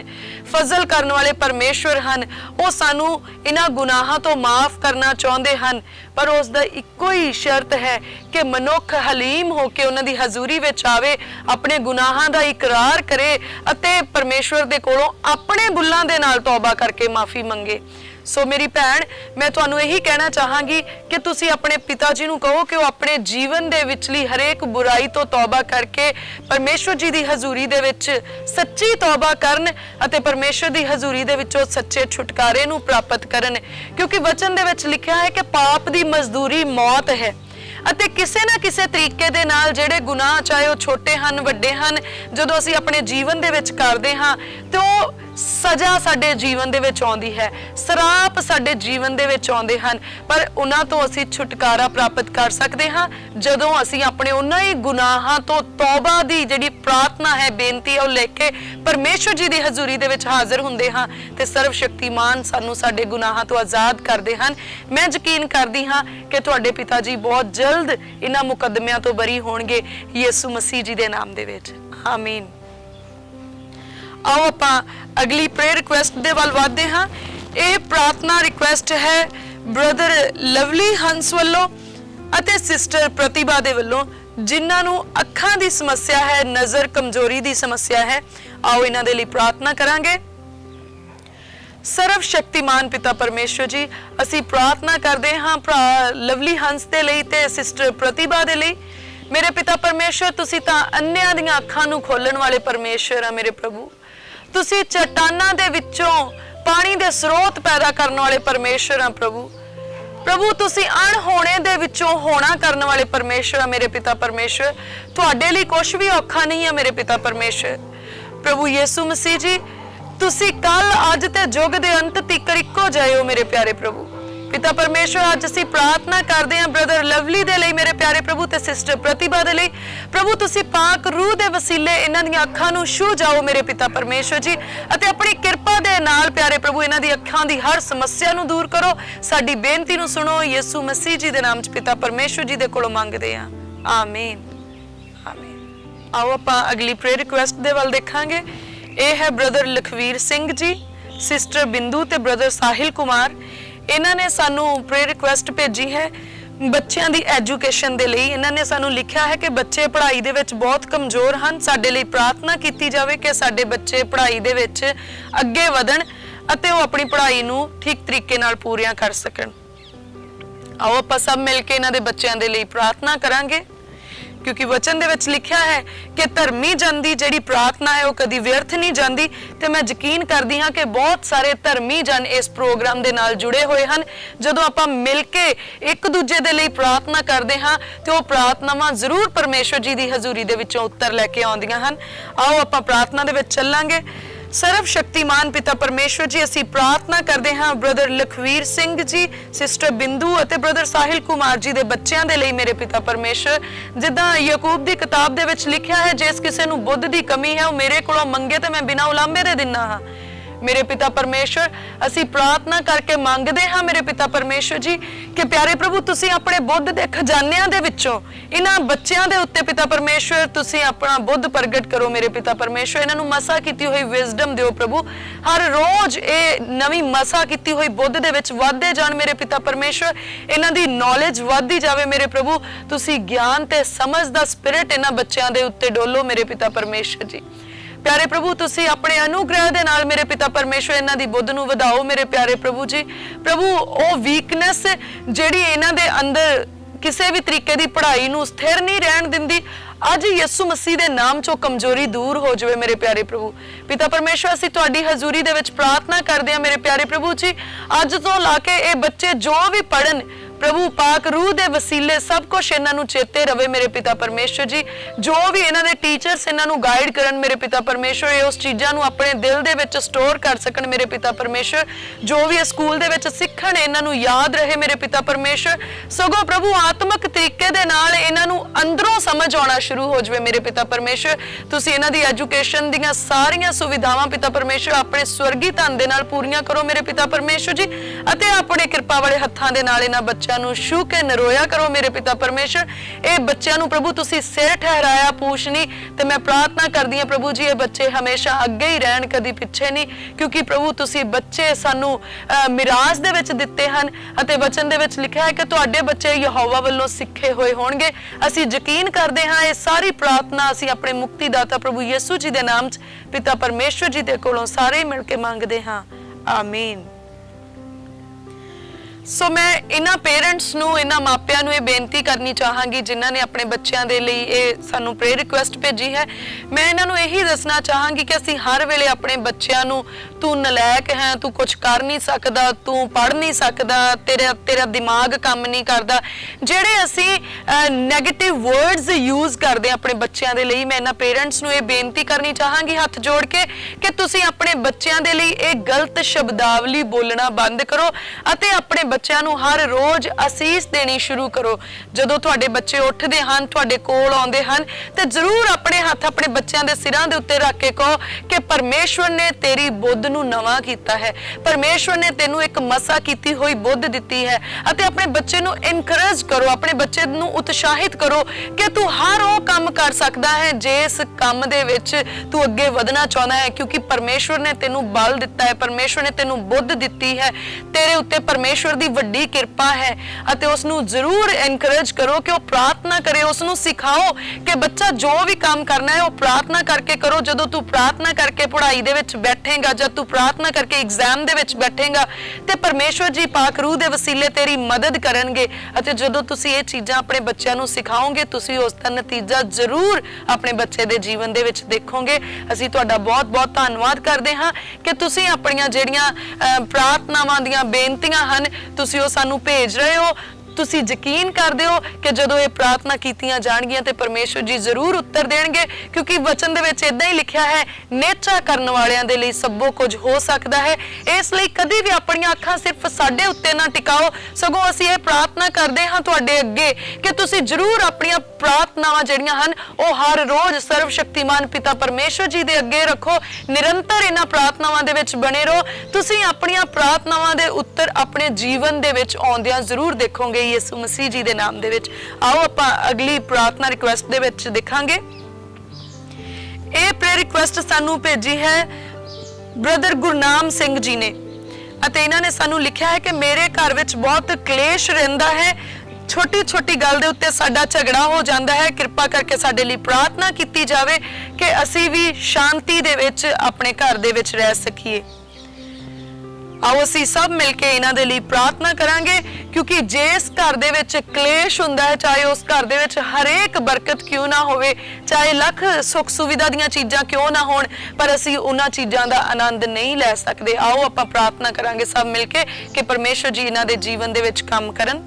ਫਜ਼ਲ ਕਰਨ ਵਾਲੇ ਪਰਮੇਸ਼ਵਰ ਹਨ। ਉਹ ਸਾਨੂੰ ਇਹਨਾਂ ਗੁਨਾਹਾਂ ਤੋਂ ਮਾਫ ਕਰਨਾ ਚਾਹੁੰਦੇ ਹਨ, ਪਰ ਉਸ ਦਾ ਇੱਕੋ ਹੀ ਸ਼ਰਤ ਹੈ ਕਿ ਮਨੁੱਖ ਹਲੀਮ ਹੋ ਕੇ ਉਹਨਾਂ ਦੀ ਹਜ਼ੂਰੀ ਵਿੱਚ ਆਵੇ, ਆਪਣੇ ਗੁਨਾਹਾਂ ਦਾ ਇਕਰਾਰ ਕਰੇ ਅਤੇ ਪਰਮੇਸ਼ਵਰ ਦੇ ਕੋਲੋਂ ਆਪਣੇ ਬੁੱਲਾਂ ਦੇ ਨਾਲ ਤੌਬਾ ਕਰਕੇ ਮਾਫੀ ਮੰਗੇ। ਸੋ ਮੇਰੀ ਭੈਣ, ਮੈਂ ਤੁਹਾਨੂੰ ਇਹੀ ਕਹਿਣਾ ਚਾਹਾਂਗੀ ਕਿ ਤੁਸੀਂ ਆਪਣੇ ਪਿਤਾ ਜੀ ਨੂੰ ਕਹੋ ਕਿ ਉਹ ਆਪਣੇ ਜੀਵਨ ਦੇ ਵਿਚਲੀ ਹਰੇਕ ਬੁਰਾਈ ਤੋਂ ਤੌਬਾ ਕਰਕੇ ਪਰਮੇਸ਼ਵਰ ਜੀ ਦੀ ਹਜ਼ੂਰੀ ਦੇ ਵਿੱਚ ਸੱਚੀ ਤੌਬਾ ਕਰਨ ਅਤੇ ਪਰਮੇਸ਼ਵਰ ਦੀ ਹਜ਼ੂਰੀ ਦੇ ਵਿੱਚੋਂ ਸੱਚੇ ਛੁਟਕਾਰੇ ਨੂੰ ਪ੍ਰਾਪਤ ਕਰਨ। ਕਿਉਂਕਿ ਵਚਨ ਦੇ ਵਿੱਚ ਲਿਖਿਆ ਹੈ ਕਿ ਪਾਪ ਦੀ ਮਜ਼ਦੂਰੀ ਮੌਤ ਹੈ। ਅਤੇ ਕਿਸੇ ਨਾ ਕਿਸੇ ਤਰੀਕੇ ਦੇ ਨਾਲ ਜਿਹੜੇ ਗੁਨਾਹ ਚਾਹੇ ਉਹ ਛੋਟੇ ਹਨ, ਵੱਡੇ ਹਨ, ਜਦੋਂ ਅਸੀਂ ਆਪਣੇ ਜੀਵਨ ਦੇ ਵਿੱਚ ਕਰਦੇ ਹਾਂ, ਤੇ ਉਹ ਸਜ਼ਾ ਸਾਡੇ ਜੀਵਨ ਦੇ ਵਿੱਚ ਆਉਂਦੀ ਹੈ, ਸਰਾਪ ਸਾਡੇ ਜੀਵਨ ਦੇ ਵਿੱਚ ਆਉਂਦੇ ਹਨ। ਪਰ ਉਹਨਾਂ ਤੋਂ ਅਸੀਂ ਛੁਟਕਾਰਾ ਪ੍ਰਾਪਤ ਕਰ ਸਕਦੇ ਹਾਂ, ਜਦੋਂ ਅਸੀਂ ਆਪਣੇ ਉਹਨਾਂ ਹੀ ਗੁਨਾਹਾਂ ਤੋਂ ਤੌਬਾ ਦੀ ਜਿਹੜੀ ਪ੍ਰਾਰਥਨਾ ਹੈ, ਬੇਨਤੀ ਹੈ, ਉਹ ਲੈ ਕੇ ਪਰਮੇਸ਼ਵਰ ਜੀ ਦੀ ਹਜ਼ੂਰੀ ਦੇ ਵਿੱਚ ਹਾਜ਼ਰ ਹੁੰਦੇ ਹਾਂ ਤੇ ਸਰਵ ਸ਼ਕਤੀਮਾਨ ਸਾਨੂੰ ਸਾਡੇ ਗੁਨਾਹਾਂ ਤੋਂ ਆਜ਼ਾਦ ਕਰਦੇ ਹਨ। ਮੈਂ ਯਕੀਨ ਕਰਦੀ ਹਾਂ ਕਿ ਤੁਹਾਡੇ ਪਿਤਾ ਜੀ ਬਹੁਤ ਜਲਦ ਇਹਨਾਂ ਮੁਕੱਦਮਿਆਂ ਤੋਂ ਬਰੀ ਹੋਣਗੇ, ਯਿਸੂ ਮਸੀਹ ਜੀ ਦੇ ਨਾਮ ਦੇ ਵਿੱਚ। ਆਮੀਨ। ਆਓ ਆਪਾਂ ਅਗਲੀ ਪ੍ਰੇਅਰ ਰਿਕੁਐਸਟ ਦੇ ਵੱਲ ਵਧਦੇ ਹਾਂ। ਇਹ ਪ੍ਰਾਰਥਨਾ ਰਿਕੁਐਸਟ ਹੈ ਬ੍ਰਦਰ ਲਵਲੀ ਹੰਸ ਵੱਲੋਂ ਅਤੇ ਸਿਸਟਰ ਪ੍ਰਤਿਭਾ ਦੇ ਵੱਲੋਂ, ਜਿਨ੍ਹਾਂ ਨੂੰ ਅੱਖਾਂ ਦੀ ਸਮੱਸਿਆ ਹੈ, ਨਜ਼ਰ ਕਮਜ਼ੋਰੀ ਦੀ ਸਮੱਸਿਆ ਹੈ। ਆਓ ਇਹਨਾਂ ਦੇ ਲਈ ਪ੍ਰਾਰਥਨਾ ਕਰਾਂਗੇ। ਸਰਵ ਸ਼ਕਤੀਮਾਨ ਪਿਤਾ ਪਰਮੇਸ਼ਵਰ ਜੀ, ਅਸੀਂ ਪ੍ਰਾਰਥਨਾ ਕਰਦੇ ਹਾਂ ਭਰਾ ਲਵਲੀ ਹੰਸ ਦੇ ਲਈ ਤੇ ਸਿਸਟਰ ਪ੍ਰਤਿਭਾ ਦੇ ਲਈ। ਮੇਰੇ ਪਿਤਾ ਪਰਮੇਸ਼ਵਰ, ਤੁਸੀਂ ਤਾਂ ਅੰਨਿਆਂ ਦੀਆਂ ਅੱਖਾਂ ਨੂੰ ਖੋਲਣ ਵਾਲੇ ਪਰਮੇਸ਼ਵਰ ਆ ਮੇਰੇ ਪ੍ਰਭੂ। ਤੁਸੀਂ ਚਟਾਨਾਂ ਦੇ ਵਿੱਚੋਂ ਪਾਣੀ ਦੇ ਸਰੋਤ ਪੈਦਾ ਕਰਨ ਵਾਲੇ ਪਰਮੇਸ਼ਵਰ ਆ ਪ੍ਰਭੂ। ਪ੍ਰਭੂ, ਤੁਸੀਂ ਅਣਹੋਣੇ ਦੇ ਵਿੱਚੋਂ ਹੋਣਾ ਕਰਨ ਵਾਲੇ ਪਰਮੇਸ਼ਵਰ ਆ ਮੇਰੇ ਪਿਤਾ ਪਰਮੇਸ਼ਵਰ। ਤੁਹਾਡੇ ਲਈ ਕੁਝ ਵੀ ਔਖਾ ਨਹੀਂ ਹੈ ਮੇਰੇ ਪਿਤਾ ਪਰਮੇਸ਼ਵਰ। ਪ੍ਰਭੂ ਯੀਸੂ ਮਸੀਹ ਜੀ, ਤੁਸੀਂ ਕੱਲ ਅੱਜ ਤੇ ਯੁੱਗ ਦੇ ਅੰਤ ਤੀਕਰ ਇੱਕੋ ਜਿਹੇ ਹੋ ਮੇਰੇ ਪਿਆਰੇ ਪ੍ਰਭੂ। ਪਿਤਾ ਪਰਮੇਸ਼ਵਰ, ਅੱਜ ਅਸੀਂ ਪ੍ਰਾਰਥਨਾ ਕਰਦੇ ਹਾਂ ਬ੍ਰਦਰ ਲਵਲੀ ਦੇ ਲਈ, ਮੇਰੇ ਪਿਆਰੇ ਪ੍ਰਭੂ ਤੇ ਸਿਸਟਰ ਪ੍ਰਤਿਭਾ ਦੇ ਲਈ। ਪ੍ਰਭੂ, ਤੁਸੀਂ ਪਾਕ ਰੂਹ ਦੇ ਵਸੀਲੇ ਇਹਨਾਂ ਦੀਆਂ ਅੱਖਾਂ ਨੂੰ ਛੂ ਜਾਓ, ਮੇਰੇ ਪਿਤਾ ਪਰਮੇਸ਼ਵਰ ਜੀ, ਅਤੇ ਆਪਣੀ ਕਿਰਪਾ ਦੇ ਨਾਲ, ਪਿਆਰੇ ਪ੍ਰਭੂ, ਇਹਨਾਂ ਦੀ ਅੱਖਾਂ ਦੀ ਹਰ ਸਮੱਸਿਆ ਨੂੰ ਦੂਰ ਕਰੋ। ਸਾਡੀ ਬੇਨਤੀ ਨੂੰ ਸੁਣੋ, ਯਿਸੂ ਮਸੀਹ ਜੀ ਦੇ ਨਾਮ 'ਚ ਪਿਤਾ ਪਰਮੇਸ਼ਵਰ ਜੀ ਦੇ ਕੋਲੋਂ ਮੰਗਦੇ ਹਾਂ। ਆਮੀਨ ਆਮੀਨ ਆਓ, ਆਪਾਂ ਅਗਲੀ ਪ੍ਰੇ ਰਿਕੁਐਸਟ ਦੇ ਵੱਲ ਦੇਖਾਂਗੇ। ਇਹ ਹੈ ਬ੍ਰਦਰ ਲਖਵੀਰ ਸਿੰਘ ਜੀ ਸਿਸਟਰ ਬਿੰਦੂ ਤੇ ਬ੍ਰਦਰ ਸਾਹਿਲ ਕੁਮਾਰ। ਇਹਨਾਂ ਨੇ ਸਾਨੂੰ ਪ੍ਰੇਅਰ ਰਿਕੁਐਸਟ ਭੇਜੀ ਹੈ ਬੱਚਿਆਂ ਦੀ ਐਜੂਕੇਸ਼ਨ ਦੇ ਲਈ। ਇਹਨਾਂ ਨੇ ਸਾਨੂੰ ਲਿਖਿਆ ਹੈ ਕਿ ਬੱਚੇ ਪੜ੍ਹਾਈ ਦੇ ਵਿੱਚ ਬਹੁਤ ਕਮਜ਼ੋਰ ਹਨ। ਸਾਡੇ ਲਈ ਪ੍ਰਾਰਥਨਾ ਕੀਤੀ ਜਾਵੇ ਕਿ ਸਾਡੇ ਬੱਚੇ ਪੜ੍ਹਾਈ ਦੇ ਵਿੱਚ ਅੱਗੇ ਵਧਣ ਅਤੇ ਉਹ ਆਪਣੀ ਪੜ੍ਹਾਈ ਨੂੰ ਠੀਕ ਤਰੀਕੇ ਨਾਲ ਪੂਰੀਆਂ ਕਰ ਸਕਣ। ਆਓ ਆਪਾਂ ਸਭ ਮਿਲ ਕੇ ਇਹਨਾਂ ਦੇ ਬੱਚਿਆਂ ਦੇ ਲਈ ਪ੍ਰਾਰਥਨਾ ਕਰਾਂਗੇ। ਕਿਉਂਕਿ ਵਚਨ ਦੇ ਵਿੱਚ ਲਿਖਿਆ ਹੈ ਕਿ ਧਰਮੀ ਜਨ ਦੀ ਜਿਹੜੀ ਪ੍ਰਾਰਥਨਾ ਹੈ ਉਹ ਕਦੀ ਵਿਅਰਥ ਨਹੀਂ ਜਾਂਦੀ ਤੇ ਮੈਂ ਯਕੀਨ ਕਰਦੀ ਹਾਂ ਕਿ ਬਹੁਤ ਸਾਰੇ ਧਰਮੀ ਜਨ ਇਸ ਪ੍ਰੋਗਰਾਮ ਦੇ ਨਾਲ ਜੁੜੇ ਹੋਏ ਹਨ। ਜਦੋਂ ਆਪਾਂ ਮਿਲ ਕੇ ਇੱਕ ਦੂਜੇ ਦੇ ਲਈ ਪ੍ਰਾਰਥਨਾ ਕਰਦੇ ਹਾਂ ਤੇ ਉਹ ਪ੍ਰਾਰਥਨਾਵਾਂ ਜ਼ਰੂਰ ਪਰਮੇਸ਼ਵਰ ਜੀ ਦੀ ਹਜ਼ੂਰੀ ਦੇ ਵਿੱਚੋਂ ਉੱਤਰ ਲੈ ਕੇ ਆਉਂਦੀਆਂ ਹਨ। ਆਓ ਆਪਾਂ ਪ੍ਰਾਰਥਨਾ ਦੇ ਵਿੱਚ ਚੱਲਾਂਗੇ। ਸਰਵ ਸ਼ਕਤੀਮਾਨ ਪਿਤਾ ਪਰਮੇਸ਼ਵਰ ਜੀ, ਅਸੀਂ ਪ੍ਰਾਰਥਨਾ ਕਰਦੇ ਹਾਂ ਬ੍ਰਦਰ ਲਖਵੀਰ ਸਿੰਘ ਜੀ, ਸਿਸਟਰ ਬਿੰਦੂ ਅਤੇ ਬ੍ਰਦਰ ਸਾਹਿਲ ਕੁਮਾਰ ਜੀ ਦੇ ਬੱਚਿਆਂ ਦੇ ਲਈ ਮੇਰੇ ਪਿਤਾ ਪਰਮੇਸ਼ਵਰ। ਜਿੱਦਾਂ ਯਾਕੂਬ ਦੀ ਕਿਤਾਬ ਦੇ ਵਿੱਚ ਲਿਖਿਆ ਹੈ ਜਿਸ ਕਿਸੇ ਨੂੰ ਬੁੱਧ ਦੀ ਕਮੀ ਹੈ, ਉਹ ਮੇਰੇ ਕੋਲੋਂ ਮੰਗੇ ਤੇ ਮੈਂ ਬਿਨਾਂ ਉਲਾਂਭੇ ਦੇ ਦਿੰਨਾ ਹਾਂ। ਮੇਰੇ ਪਿਤਾ ਪਰਮੇਸ਼ਵਰ, ਅਸੀਂ ਪ੍ਰਾਰਥਨਾ ਕਰਕੇ ਮੰਗਦੇ ਹਾਂ ਮੇਰੇ ਪਿਤਾ ਪਰਮੇਸ਼ਵਰ ਜੀ ਕਿ ਪਿਆਰੇ ਪ੍ਰਭੂ, ਤੁਸੀਂ ਆਪਣੇ ਬੁੱਧ ਦੇ ਖਜ਼ਾਨਿਆਂ ਦੇ ਵਿੱਚੋਂ ਇਹਨਾਂ ਬੱਚਿਆਂ ਦੇ ਉੱਤੇ ਪਿਤਾ ਪਰਮੇਸ਼ਵਰ, ਤੁਸੀਂ ਆਪਣਾ ਬੁੱਧ ਪ੍ਰਗਟ ਕਰੋ ਮੇਰੇ ਪਿਤਾ ਪਰਮੇਸ਼ਵਰ। ਇਹਨਾਂ ਨੂੰ ਮਸਾ ਕੀਤੀ ਹੋਈ ਵਿਜ਼ਡਮ ਦਿਓ ਪ੍ਰਭੂ। ਹਰ ਰੋਜ਼ ਇਹ ਨਵੀਂ ਮਸਾ ਕੀਤੀ ਹੋਈ ਬੁੱਧ ਦੇ ਵਿੱਚ ਵਧਦੇ ਜਾਣ ਮੇਰੇ ਪਿਤਾ ਪਰਮੇਸ਼ਵਰ। ਇਹਨਾਂ ਦੀ ਨੌਲੇਜ ਵਧਦੀ ਜਾਵੇ ਮੇਰੇ ਪ੍ਰਭੂ। ਤੁਸੀਂ ਗਿਆਨ ਤੇ ਸਮਝ ਦਾ ਸਪਿਰਿਟ ਇਹਨਾਂ ਬੱਚਿਆਂ ਦੇ ਉੱਤੇ ਡੋਲੋ ਮੇਰੇ ਪਿਤਾ ਪਰਮੇਸ਼ਵਰ ਜੀ। ਪਿਆਰੇ ਪ੍ਰਭੂ, ਤੁਸੀਂ ਆਪਣੇ ਅਨੁਗ੍ਰਹਿ ਦੇ ਨਾਲ ਮੇਰੇ ਪਿਤਾ ਪਰਮੇਸ਼ਵਰ, ਇਹਨਾਂ ਦੀ ਬੁੱਧ ਨੂੰ ਵਧਾਓ, ਮੇਰੇ ਪਿਆਰੇ ਪ੍ਰਭੂ ਜੀ। ਪ੍ਰਭੂ, ਉਹ ਵੀਕਨੈਸ ਜਿਹੜੀ ਇਹਨਾਂ ਦੇ ਅੰਦਰ ਕਿਸੇ ਵੀ ਤਰੀਕੇ ਦੀ ਪੜ੍ਹਾਈ ਨੂੰ ਸਥਿਰ ਨਹੀਂ ਰਹਿਣ ਦਿੰਦੀ, ਅੱਜ ਯਿਸੂ ਮਸੀਹ ਦੇ ਨਾਮ ਚੋਂ ਕਮਜ਼ੋਰੀ ਦੂਰ ਹੋ ਜਾਵੇ, ਮੇਰੇ ਪਿਆਰੇ ਪ੍ਰਭੂ। ਪਿਤਾ ਪਰਮੇਸ਼ਵਰ, ਅਸੀਂ ਤੁਹਾਡੀ ਹਜ਼ੂਰੀ ਦੇ ਵਿੱਚ ਪ੍ਰਾਰਥਨਾ ਕਰਦੇ ਹਾਂ, ਮੇਰੇ ਪਿਆਰੇ ਪ੍ਰਭੂ ਜੀ। ਅੱਜ ਤੋਂ ਲਾ ਕੇ ਇਹ ਬੱਚੇ ਜੋ ਵੀ ਪੜਨ ਪ੍ਰਭੂ ਪਾਕ ਰੂਹ ਦੇ ਵਸੀਲੇ ਸਭ ਕੁਝ ਇਹਨਾਂ ਨੂੰ ਚੇਤੇ ਰਵੇ ਮੇਰੇ ਪਿਤਾ ਪਰਮੇਸ਼ਵਰ ਜੀ। ਜੋ ਵੀ ਇਹਨਾਂ ਦੇ ਟੀਚਰਸ ਇਹਨਾਂ ਨੂੰ ਗਾਈਡ ਕਰਨ ਮੇਰੇ ਪਿਤਾ ਪਰਮੇਸ਼ਵਰ ਇਹ ਉਸ ਚੀਜ਼ਾਂ ਨੂੰ ਆਪਣੇ ਦਿਲ ਦੇ ਵਿੱਚ ਸਟੋਰ ਕਰ ਸਕਣ ਮੇਰੇ ਪਿਤਾ ਪਰਮੇਸ਼ਵਰ ਜੋ ਵੀ ਇਹ ਸਕੂਲ ਦੇ ਵਿੱਚ ਸਿੱਖਣ ਇਹਨਾਂ ਨੂੰ ਯਾਦ ਰਹੇ ਮੇਰੇ ਪਿਤਾ ਪਰਮੇਸ਼ਵਰ ਸਗੋਂ ਪ੍ਰਭੂ ਆਤਮਿਕ ਤਰੀਕੇ ਦੇ ਨਾਲ ਇਹਨਾਂ ਨੂੰ ਅੰਦਰੋਂ ਸਮਝ ਆਉਣਾ ਸ਼ੁਰੂ ਹੋ ਜਾਵੇ ਮੇਰੇ ਪਿਤਾ ਪਰਮੇਸ਼ਵਰ ਤੁਸੀਂ ਇਹਨਾਂ ਦੀ ਐਜੂਕੇਸ਼ਨ ਦੀਆਂ ਸਾਰੀਆਂ ਸੁਵਿਧਾਵਾਂ ਪਿਤਾ ਪਰਮੇਸ਼ਵਰ ਆਪਣੇ ਸਵਰਗੀ ਧਨ ਦੇ ਨਾਲ ਪੂਰੀਆਂ ਕਰੋ ਮੇਰੇ ਪਿਤਾ ਪਰਮੇਸ਼ਵਰ ਜੀ। ਅਤੇ ਆਪਣੇ ਕਿਰਪਾ ਵਾਲੇ ਹੱਥਾਂ ਦੇ ਨਾਲ ਇਹਨਾਂ ਬੱਚਿਆਂ ਬੱਚਿਆਂ ਨੂੰ ਛੂ ਕੇ ਨਰੋਇਆ ਕਰੋ ਮੇਰੇ ਪਿਤਾ ਪਰਮੇਸ਼ਰ। ਇਹ ਬੱਚਿਆਂ ਨੂੰ ਪ੍ਰਭੂ ਤੁਸੀਂ ਸਿਰ ਠਹਿਰਾਇਆ, ਪੂਛ ਤੇ ਮੈਂ ਪ੍ਰਾਰਥਨਾ ਕਰਦੀ ਹਾਂ ਪ੍ਰਭੂ ਜੀ, ਇਹ ਬੱਚੇ ਹਮੇਸ਼ਾ ਅੱਗੇ ਹੀ ਰਹਿਣ, ਕਦੀ ਪਿੱਛੇ ਨਹੀਂ ਕਿਉਂਕਿ ਪ੍ਰਭੂ ਤੁਸੀਂ ਬੱਚੇ ਸਾਨੂੰ ਮਿਰਾਸ ਦੇ ਵਿੱਚ ਦਿੱਤੇ ਹਨ ਅਤੇ ਵਚਨ ਦੇ ਵਿੱਚ ਲਿਖਿਆ ਹੈ ਕਿ ਤੁਹਾਡੇ ਬੱਚੇ ਯਹੋਵਾ ਵੱਲੋਂ ਸਿੱਖੇ ਹੋਏ ਹੋਣਗੇ। ਅਸੀਂ ਯਕੀਨ ਕਰਦੇ ਹਾਂ, ਇਹ ਸਾਰੀ ਪ੍ਰਾਰਥਨਾ ਅਸੀਂ ਆਪਣੇ ਮੁਕਤੀ ਦਾਤਾ ਪ੍ਰਭੂ ਯਿਸੂ ਜੀ ਦੇ ਨਾਮ 'ਚ, ਪਿਤਾ ਪਰਮੇਸ਼ਵਰ ਜੀ ਦੇ ਕੋਲੋਂ ਸਾਰੇ ਮਿਲ ਕੇ ਮੰਗਦੇ ਹਾਂ। ਆਮੀਨ। ਸੋ ਮੈਂ ਇਹਨਾਂ ਪੇਰੈਂਟਸ ਨੂੰ, ਇਹਨਾਂ ਮਾਪਿਆਂ ਨੂੰ ਇਹ ਬੇਨਤੀ ਕਰਨੀ ਚਾਹਾਂਗੀ, ਜਿਨ੍ਹਾਂ ਨੇ ਆਪਣੇ ਬੱਚਿਆਂ ਦੇ ਲਈ ਇਹ ਸਾਨੂੰ ਪ੍ਰੇ ਰਿਕੁਐਸਟ ਭੇਜੀ ਹੈ। ਮੈਂ ਇਹਨਾਂ ਨੂੰ ਇਹੀ ਦੱਸਣਾ ਚਾਹਾਂਗੀ ਕਿ ਅਸੀਂ ਹਰ ਵੇਲੇ ਆਪਣੇ ਬੱਚਿਆਂ ਨੂੰ, ਤੂੰ ਨਲਾਇਕ ਹੈ, ਤੂੰ ਕੁਝ ਕਰ ਨਹੀਂ ਸਕਦਾ, ਤੂੰ ਪੜ ਨਹੀਂ ਸਕਦਾ, ਤੇਰਾ ਤੇਰਾ ਦਿਮਾਗ ਕੰਮ ਨਹੀਂ ਕਰਦਾ। ਜਿਹੜੇ ਅਸੀਂ 네ਗੇਟਿਵ ਵਰਡਸ ਯੂਜ਼ ਕਰਦੇ ਆਪਣੇ ਬੱਚਿਆਂ ਦੇ ਲਈ, ਮੈਂ ਇਹਨਾਂ ਪੇਰੈਂਟਸ ਨੂੰ ਇਹ ਬੇਨਤੀ ਕਰਨੀ ਚਾਹਾਂਗੀ ਹੱਥ ਜੋੜ ਕੇ ਕਿ ਤੁਸੀਂ ਆਪਣੇ ਬੱਚਿਆਂ ਦੇ ਲਈ ਇਹ ਗਲਤ ਸ਼ਬਦਾਵਲੀ ਬੋਲਣਾ ਬੰਦ ਕਰੋ ਅਤੇ ਆਪਣੇ ਬੱਚਿਆਂ ਨੂੰ ਹਰ ਰੋਜ਼ ਅਸੀਸ ਦੇਣੀ ਸ਼ੁਰੂ ਕਰੋ। ਜਦੋਂ ਤੁਹਾਡੇ ਬੱਚੇ ਉੱਠਦੇ ਹਨ, ਤੁਹਾਡੇ ਕੋਲ ਆਉਂਦੇ ਹਨ, ਤੇ ਜ਼ਰੂਰ ਆਪਣੇ ਹੱਥ ਆਪਣੇ ਬੱਚਿਆਂ ਦੇ ਸਿਰਾਂ ਦੇ ਉੱਤੇ ਰੱਖ ਕੇ ਕਹੋ ਕਿ ਪਰਮੇਸ਼ਵਰ ਨੇ ਤੇਰੀ ਬੁੱਧ ਨੂੰ ਨਵਾਂ ਕੀਤਾ ਹੈ। ਪਰਮੇਸ਼ਵਰ ਨੇ ਤੈਨੂੰ ਇੱਕ ਮਸਾ ਕੀਤੀ ਹੋਈ ਬੁੱਧ ਦਿੱਤੀ ਹੈ ਅਤੇ ਆਪਣੇ ਬੱਚੇ ਨੂੰ ਇਨਕਰੇਜ ਕਰੋ, ਆਪਣੇ ਬੱਚੇ ਨੂੰ ਉਤਸ਼ਾਹਿਤ ਕਰੋ ਕਿ ਤੂੰ ਹਰ ਉਹ ਕੰਮ ਕਰ ਸਕਦਾ ਹੈ ਜਿਸ ਕੰਮ ਦੇ ਵਿੱਚ ਤੂੰ ਅੱਗੇ ਵਧਣਾ ਚਾਹੁੰਦਾ ਹੈ। ਕਿਉਂਕਿ ਪਰਮੇਸ਼ਵਰ ਨੇ ਤੈਨੂੰ ਬਲ ਦਿੱਤਾ ਹੈ, ਪਰਮੇਸ਼ਵਰ ਨੇ ਤੈਨੂੰ ਬੁੱਧ ਦਿੱਤੀ ਹੈ। ਤੇਰੇ ਉੱਤੇ ਪਰਮੇਸ਼ਵਰ ਦੀ ਵੱਡੀ ਕਿਰਪਾ ਹੈ ਅਤੇ ਉਸ ਨੂੰ ਜ਼ਰੂਰ ਇਨਕਰੇਜ ਕਰੋ ਕਿ ਉਹ ਪ੍ਰਾਰਥਨਾ ਕਰੇ ਉਸ ਨੂੰ ਸਿਖਾਓ ਕਿ ਬੱਚਾ ਜੋ ਵੀ ਕੰਮ ਕਰਨਾ ਹੈ, ਉਹ ਪ੍ਰਾਰਥਨਾ ਕਰਕੇ ਕਰੋ। ਜਦੋਂ ਤੂੰ ਪ੍ਰਾਰਥਨਾ ਕਰਕੇ ਪੜ੍ਹਾਈ ਦੇ ਵਿੱਚ ਬੈਠੇਗਾ ਜਦ ਤੂੰ ਪ੍ਰਾਰਥਨਾ ਕਰਕੇ ਐਗਜ਼ਾਮ ਦੇ ਵਿੱਚ ਬੈਠੇਗਾ ਤੇ ਪਰਮੇਸ਼ਵਰ ਜੀ ਪਾਕ ਰੂਹ ਦੇ ਵਸੀਲੇ ਤੇਰੀ ਮਦਦ ਕਰਨਗੇ ਅਤੇ ਜਦੋਂ ਤੁਸੀਂ ਇਹ ਚੀਜ਼ਾਂ ਆਪਣੇ ਬੱਚਿਆਂ ਨੂੰ ਸਿਖਾਓਗੇ, ਤੁਸੀਂ ਉਸ ਦਾ ਨਤੀਜਾ ਜ਼ਰੂਰ ਆਪਣੇ ਬੱਚੇ ਦੇ ਜੀਵਨ ਦੇ ਵਿੱਚ ਦੇਖੋਗੇ। ਅਸੀਂ ਤੁਹਾਡਾ ਬਹੁਤ ਬਹੁਤ ਧੰਨਵਾਦ ਕਰਦੇ ਹਾਂ ਕਿ ਤੁਸੀਂ ਆਪਣੀਆਂ ਜਿਹੜੀਆਂ ਪ੍ਰਾਰਥਨਾਵਾਂ ਦੀਆਂ ਬੇਨਤੀਆਂ ਹਨ ਤੁਸੀਂ ਉਹ ਸਾਨੂੰ ਭੇਜ ਰਹੇ ਹੋ, ਤੁਸੀਂ ਯਕੀਨ ਕਰਦੇ ਹੋ ਕਿ ਜਦੋਂ ਇਹ ਪ੍ਰਾਰਥਨਾ ਕੀਤੀਆਂ ਜਾਣਗੀਆਂ ਤੇ ਪਰਮੇਸ਼ਵਰ ਜੀ ਜ਼ਰੂਰ ਉੱਤਰ ਦੇਣਗੇ, ਕਿਉਂਕਿ ਵਚਨ ਦੇ ਵਿੱਚ ਇਦਾਂ ਹੀ ਲਿਖਿਆ ਹੈ, ਨੇਚਾ ਕਰਨ ਵਾਲਿਆਂ ਦੇ ਲਈ ਸਭੋ ਕੁਝ ਹੋ ਸਕਦਾ ਹੈ। ਇਸ ਲਈ ਕਦੀ ਵੀ ਆਪਣੀਆਂ ਅੱਖਾਂ ਸਿਰਫ ਸਾਡੇ ਉੱਤੇ ਨਾ ਟਿਕਾਓ। ਸਗੋਂ ਅਸੀਂ ਇਹ ਪ੍ਰਾਰਥਨਾ ਕਰਦੇ ਹਾਂ ਤੁਹਾਡੇ ਅੱਗੇ ਕਿ ਤੁਸੀਂ ਜ਼ਰੂਰ ਆਪਣੀਆਂ ਪ੍ਰਾਰਥਨਾਵਾਂ ਜਿਹੜੀਆਂ ਹਨ, ਉਹ ਹਰ ਰੋਜ਼ ਸਰਵ ਸ਼ਕਤੀਮਾਨ ਪਿਤਾ ਪਰਮੇਸ਼ਵਰ ਜੀ ਦੇ ਅੱਗੇ ਰੱਖੋ, ਨਿਰੰਤਰ ਇਹਨਾਂ ਪ੍ਰਾਰਥਨਾਵਾਂ ਦੇ ਵਿੱਚ ਬਣੇ ਰਹੋ। ਤੁਸੀਂ ਆਪਣੀਆਂ ਪ੍ਰਾਰਥਨਾਵਾਂ ਦੇ ਉੱਤਰ ਆਪਣੇ ਜੀਵਨ ਦੇ ਵਿੱਚ ਆਉਂਦਿਆਂ ਜ਼ਰੂਰ ਦੇਖੋਗੇ ਯਿਸੂ ਮਸੀਹ ਜੀ ਦੇ ਨਾਮ ਦੇ ਵਿੱਚ। ਆਓ ਆਪਾਂ ਅਗਲੀ ਪ੍ਰਾਰਥਨਾ ਰਿਕੁਐਸਟ ਦੇ ਵਿੱਚ ਦੇਖਾਂਗੇ। ਇਹ ਪ੍ਰੇ ਰਿਕੁਐਸਟ ਸਾਨੂੰ ਭੇਜੀ ਹੈ ਬ੍ਰਦਰ ਗੁਰਨਾਮ ਸਿੰਘ ਜੀ ਨੇ। ਅਤੇ ਇਹਨਾਂ ਨੇ ਸਾਨੂੰ ਲਿਖਿਆ ਹੈ ਕਿ ਮੇਰੇ ਘਰ ਵਿੱਚ ਬਹੁਤ ਕਲੇਸ਼ ਰਹਿੰਦਾ ਹੈ। ਛੋਟੀ ਛੋਟੀ ਗੱਲ ਦੇ ਉੱਤੇ ਸਾਡਾ ਝਗੜਾ ਹੋ ਜਾਂਦਾ ਹੈ। ਕਿਰਪਾ ਕਰਕੇ ਸਾਡੇ ਲਈ ਪ੍ਰਾਰਥਨਾ ਕੀਤੀ ਜਾਵੇ ਕਿ ਅਸੀਂ ਵੀ ਸ਼ਾਂਤੀ ਦੇ ਵਿੱਚ ਆਪਣੇ ਘਰ ਦੇ ਵਿੱਚ ਰਹਿ ਸਕੀਏ। ਆਓ ਅਸੀਂ ਸਭ ਮਿਲ ਕੇ ਇਹਨਾਂ ਦੇ ਲਈ ਪ੍ਰਾਰਥਨਾ ਕਰਾਂਗੇ, ਕਿਉਂਕਿ ਜਿਸ ਘਰ ਦੇ ਵਿੱਚ ਕਲੇਸ਼ ਹੁੰਦਾ ਹੈ, ਚਾਹੇ ਉਸ ਘਰ ਦੇ ਵਿੱਚ ਹਰੇਕ ਬਰਕਤ ਕਿਉਂ ਨਾ ਹੋਵੇ, ਚਾਹੇ ਲੱਖ ਸੁੱਖ ਸੁਵਿਧਾ ਦੀਆਂ ਚੀਜ਼ਾਂ ਕਿਉਂ ਨਾ ਹੋਣ, ਪਰ ਅਸੀਂ ਉਹਨਾਂ ਚੀਜ਼ਾਂ ਦਾ ਆਨੰਦ ਨਹੀਂ ਲੈ ਸਕਦੇ। ਆਓ ਆਪਾਂ ਪ੍ਰਾਰਥਨਾ ਕਰਾਂਗੇ ਸਭ ਮਿਲ ਕੇ ਕਿ ਪਰਮੇਸ਼ਰ ਜੀ ਇਹਨਾਂ ਦੇ ਜੀਵਨ ਦੇ ਵਿੱਚ ਕੰਮ ਕਰਨ।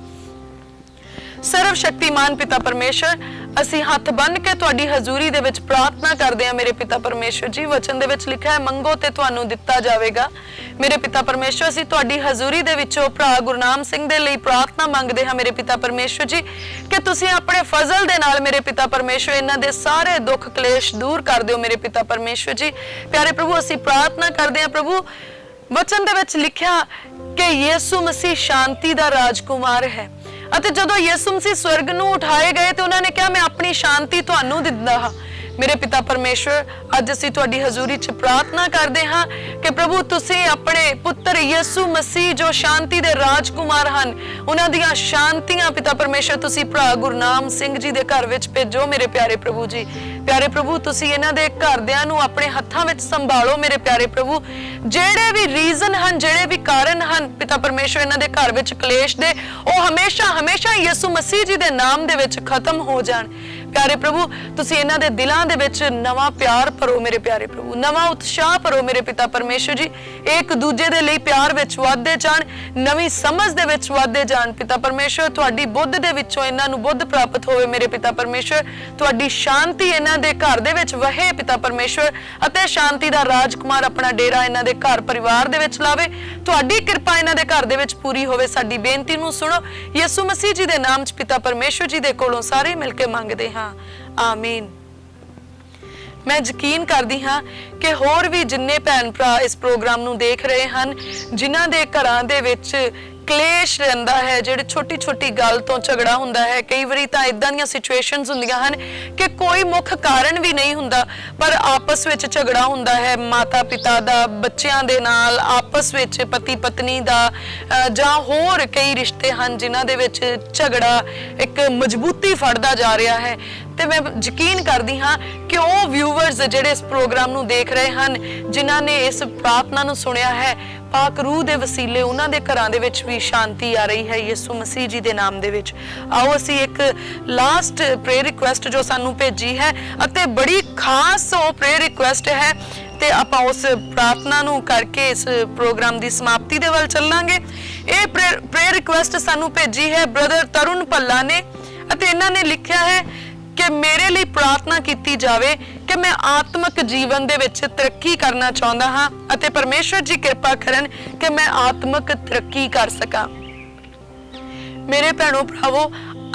ਸਰਵ ਸ਼ਕਤੀਮਾਨ ਪਿਤਾ ਪਰਮੇਸ਼ਰ, ਅਸੀਂ ਹੱਥ ਬੰਨ ਕੇ ਤੁਹਾਡੀ ਹਜ਼ੂਰੀ ਦੇ ਵਿੱਚ ਪ੍ਰਾਰਥਨਾ ਕਰਦੇ ਹਾਂ। ਮੇਰੇ ਪਿਤਾ ਪਰਮੇਸ਼ਰ ਜੀ, ਵਚਨ ਦੇ ਵਿੱਚ ਲਿਖਿਆ ਹੈ, ਮੰਗੋ ਤੇ ਤੁਹਾਨੂੰ ਦਿੱਤਾ ਜਾਵੇਗਾ। ਮੇਰੇ ਪਿਤਾ ਪਰਮੇਸ਼ਰ, ਅਸੀਂ ਤੁਹਾਡੀ ਹਜ਼ੂਰੀ ਦੇ ਵਿੱਚੋਂ ਭਰਾ ਗੁਰਨਾਮ ਸਿੰਘ ਦੇ ਲਈ ਪ੍ਰਾਰਥਨਾ ਮੰਗਦੇ ਹਾਂ। ਮੇਰੇ ਪਿਤਾ ਪਰਮੇਸ਼ਰ ਜੀ, ਕਿ ਤੁਸੀਂ ਆਪਣੇ ਫਜ਼ਲ ਦੇ ਨਾਲ ਮੇਰੇ ਪਿਤਾ ਪਰਮੇਸ਼ਰ, ਇਹਨਾਂ ਦੇ ਸਾਰੇ ਦੁੱਖ ਕਲੇਸ਼ ਦੂਰ ਕਰ ਦਿਓ। ਮੇਰੇ ਪਿਤਾ ਪਰਮੇਸ਼ਰ ਜੀ, ਪਿਆਰੇ ਪ੍ਰਭੂ, ਅਸੀਂ ਪ੍ਰਾਰਥਨਾ ਕਰਦੇ ਹਾਂ ਪ੍ਰਭੂ, ਵਚਨ ਦੇ ਵਿੱਚ ਲਿਖਿਆ ਕਿ ਯੀਸੂ ਮਸੀਹ ਸ਼ਾਂਤੀ ਦਾ ਰਾਜਕੁਮਾਰ ਹੈ। ਅਤੇ ਜਦੋਂ ਯਿਸੂ ਮਸੀਹ ਸਵਰਗ ਨੂੰ ਉਠਾਏ ਗਏ ਤੇ ਉਹਨਾਂ ਨੇ ਕਿਹਾ, ਮੈਂ ਆਪਣੀ ਸ਼ਾਂਤੀ ਤੁਹਾਨੂੰ ਦਿੰਦਾ ਹਾਂ। ਮੇਰੇ ਪਿਤਾ ਪਰਮੇਸ਼ਵਰ, ਅੱਜ ਅਸੀਂ ਤੁਹਾਡੀ ਹਜ਼ੂਰੀ 'ਚ ਪ੍ਰਾਰਥਨਾ ਕਰਦੇ ਹਾਂ ਕਿ ਪ੍ਰਭੂ, ਤੁਸੀਂ ਆਪਣੇ ਪੁੱਤਰ ਯਿਸੂ ਮਸੀਹ ਜੋ ਸ਼ਾਂਤੀ ਦੇ ਰਾਜਕੁਮਾਰ ਹਨ, ਉਹਨਾਂ ਦੀਆਂ ਸ਼ਾਂਤੀਆਂ ਪਿਤਾ ਪਰਮੇਸ਼ਵਰ ਤੁਸੀਂ ਭਰਾ ਗੁਰਨਾਮ ਸਿੰਘ ਜੀ ਦੇ ਘਰ ਵਿੱਚ ਭੇਜੋ ਮੇਰੇ ਪਿਆਰੇ ਪ੍ਰਭੂ ਜੀ। ਪਿਆਰੇ ਪ੍ਰਭੂ, ਤੁਸੀਂ ਇਹਨਾਂ ਦੇ ਘਰਦਿਆਂ ਨੂੰ ਆਪਣੇ ਹੱਥਾਂ ਵਿੱਚ ਸੰਭਾਲੋ ਮੇਰੇ ਪਿਆਰੇ ਪ੍ਰਭੂ। ਜਿਹੜੇ ਵੀ ਰੀਜ਼ਨ ਹਨ, ਜਿਹੜੇ ਵੀ ਕਾਰਨ ਹਨ, ਪਿਤਾ ਪਰਮੇਸ਼ਵਰ ਇਹਨਾਂ ਦੇ ਘਰ ਵਿੱਚ ਕਲੇਸ਼ ਦੇ, ਉਹ ਹਮੇਸ਼ਾ ਹਮੇਸ਼ਾ ਯਿਸੂ ਮਸੀਹ ਜੀ ਦੇ ਨਾਮ ਦੇ ਵਿੱਚ ਖਤਮ ਹੋ ਜਾਣ। ਪਿਆਰੇ ਪ੍ਰਭੂ, ਤੁਸੀਂ ਇਹਨਾਂ ਦੇ ਦਿਲਾਂ ਦੇ ਵਿੱਚ ਨਵਾਂ ਪਿਆਰ ਭਰੋ ਮੇਰੇ ਪਿਆਰੇ ਪ੍ਰਭੂ, ਨਵਾਂ ਉਤਸ਼ਾਹ ਭਰੋ ਮੇਰੇ ਪਿਤਾ ਪਰਮੇਸ਼ਰ ਜੀ। ਇੱਕ ਦੂਜੇ ਦੇ ਲਈ ਪਿਆਰ ਵਿੱਚ ਵਾਧੇ ਜਾਣ, ਨਵੀਂ ਸਮਝ ਦੇ ਵਿੱਚ ਵਾਧੇ ਜਾਣ ਪਿਤਾ ਪਰਮੇਸ਼ਰ, ਤੁਹਾਡੀ ਬੁੱਧ ਦੇ ਵਿੱਚੋਂ ਇਹਨਾਂ ਨੂੰ ਬੁੱਧ ਪ੍ਰਾਪਤ ਹੋਵੇ ਮੇਰੇ ਪਿਤਾ ਪਰਮੇਸ਼ਰ। ਤੁਹਾਡੀ ਸ਼ਾਂਤੀ ਇਹਨਾਂ ਦੇ ਘਰ ਦੇ ਵਿੱਚ ਵਹੇ ਪਿਤਾ ਪਰਮੇਸ਼ਰ, ਅਤੇ ਸ਼ਾਂਤੀ ਦਾ ਰਾਜਕੁਮਾਰ ਆਪਣਾ ਡੇਰਾ ਇਹਨਾਂ ਦੇ ਘਰ ਪਰਿਵਾਰ ਦੇ ਵਿੱਚ ਲਾਵੇ। ਤੁਹਾਡੀ ਕਿਰਪਾ ਇਹਨਾਂ ਦੇ ਘਰ ਦੇ ਵਿੱਚ ਪੂਰੀ ਹੋਵੇ। ਸਾਡੀ ਬੇਨਤੀ ਨੂੰ ਸੁਣੋ। ਯਿਸੂ ਮਸੀਹ ਜੀ ਦੇ ਨਾਮ 'ਚ ਪਿਤਾ ਪਰਮੇਸ਼ਰ ਜੀ ਦੇ ਕੋਲੋਂ ਸਾਰੇ ਮਿਲ ਕੇ ਮੰਗਦੇ ਹਾਂ। ਆਮੀਨ। ਮੈਂ ਯਕੀਨ ਕਰਦੀ ਹਾਂ ਕਿ ਹੋਰ ਵੀ ਜਿੰਨੇ ਭੈਣ ਭਰਾ ਇਸ ਪ੍ਰੋਗਰਾਮ ਨੂੰ ਦੇਖ ਰਹੇ ਹਨ, ਜਿਨ੍ਹਾਂ ਦੇ ਘਰਾਂ ਦੇ ਵਿੱਚ ਕਲੇਸ਼ ਰਹਿੰਦਾ ਹੈ, ਜਿਹੜੇ ਛੋਟੀ ਛੋਟੀ ਗੱਲ ਤੋਂ ਝਗੜਾ ਹੁੰਦਾ ਹੈ। ਕਈ ਵਾਰੀ ਤਾਂ ਇਦਾਂ ਦੀਆਂ ਸਿਚੁਏਸ਼ਨਸ ਹੁੰਦੀਆਂ ਹਨ ਕਿ ਕੋਈ ਮੁੱਖ ਕਾਰਨ ਵੀ ਨਹੀਂ ਹੁੰਦਾ, ਪਰ ਆਪਸ ਵਿੱਚ ਝਗੜਾ ਹੁੰਦਾ ਹੈ। ਮਾਤਾ ਪਿਤਾ ਦਾ, ਬੱਚਿਆਂ ਦੇ ਨਾਲ ਆਪਸ ਵਿੱਚ ਪਤੀ ਪਤਨੀ ਦਾ ਜਾਂ ਹੋਰ ਕਈ ਰਿਸ਼ਤੇ ਹਨ ਜਿਨ੍ਹਾਂ ਦੇ ਵਿੱਚ ਝਗੜਾ ਇੱਕ ਮਜ਼ਬੂਤੀ ਫੜਦਾ ਜਾ ਰਿਹਾ ਹੈ। ਤੇ ਮੈਂ ਯਕੀਨ ਕਰਦੀ ਹਾਂ ਕਿ ਉਹ ਵਿਊਵਰਸ ਜਿਹੜੇ ਇਸ ਪ੍ਰੋਗਰਾਮ ਨੂੰ ਦੇਖ ਰਹੇ ਹਨ, ਜਿਨ੍ਹਾਂ ਨੇ ਇਸ ਪ੍ਰਾਰਥਨਾ ਨੂੰ ਸੁਣਿਆ ਹੈ ਪਾਕ ਰੂਹ ਦੇ ਵਸੀਲੇ ਉਹਨਾਂ ਦੇ ਘਰਾਂ ਦੇ ਵਿੱਚ ਵੀ ਸ਼ਾਂਤੀ ਆ ਰਹੀ ਹੈ ਯਿਸੂ ਮਸੀਹ ਜੀ ਦੇ ਨਾਮ ਦੇ ਵਿੱਚ। ਆਓ ਅਸੀਂ ਇੱਕ ਲਾਸਟ ਪ੍ਰੇਅਰ ਰਿਕੁਐਸਟ ਜੋ ਸਾਨੂੰ ਭੇਜੀ ਹੈ ਅਤੇ ਬੜੀ ਖਾਸ ਉਹ ਪ੍ਰੇਅਰ ਰਿਕੁਐਸਟ ਹੈ ਤੇ ਆਪਾਂ ਉਸ ਪ੍ਰਾਰਥਨਾ ਨੂੰ ਕਰਕੇ ਇਸ ਪ੍ਰੋਗਰਾਮ ਦੀ ਸਮਾਪਤੀ ਦੇ ਵੱਲ ਚੱਲਾਂਗੇ। ਇਹ ਪ੍ਰੇਅਰ ਰਿਕੁਐਸਟ ਸਾਨੂੰ ਭੇਜੀ ਹੈ ਬ੍ਰਦਰ ਤਰੁਣ ਭੱਲਾ ਨੇ ਅਤੇ ਇਹਨਾਂ ਨੇ ਲਿਖਿਆ ਹੈ ਕਿ ਮੇਰੇ ਲਈ ਪ੍ਰਾਰਥਨਾ ਕੀਤੀ ਜਾਵੇ ਕਿ ਮੈਂ ਆਤਮਿਕ ਜੀਵਨ ਦੇ ਵਿੱਚ ਤਰੱਕੀ ਕਰਨਾ ਚਾਹੁੰਦਾ ਹਾਂ ਅਤੇ ਪਰਮੇਸ਼ਵਰ ਜੀ ਕਿਰਪਾ ਕਰਨ ਕਿ ਮੈਂ ਆਤਮਿਕ ਤਰੱਕੀ ਕਰ ਸਕਾਂ। ਮੇਰੇ ਭੈਣੋ ਭਰਾਵੋ,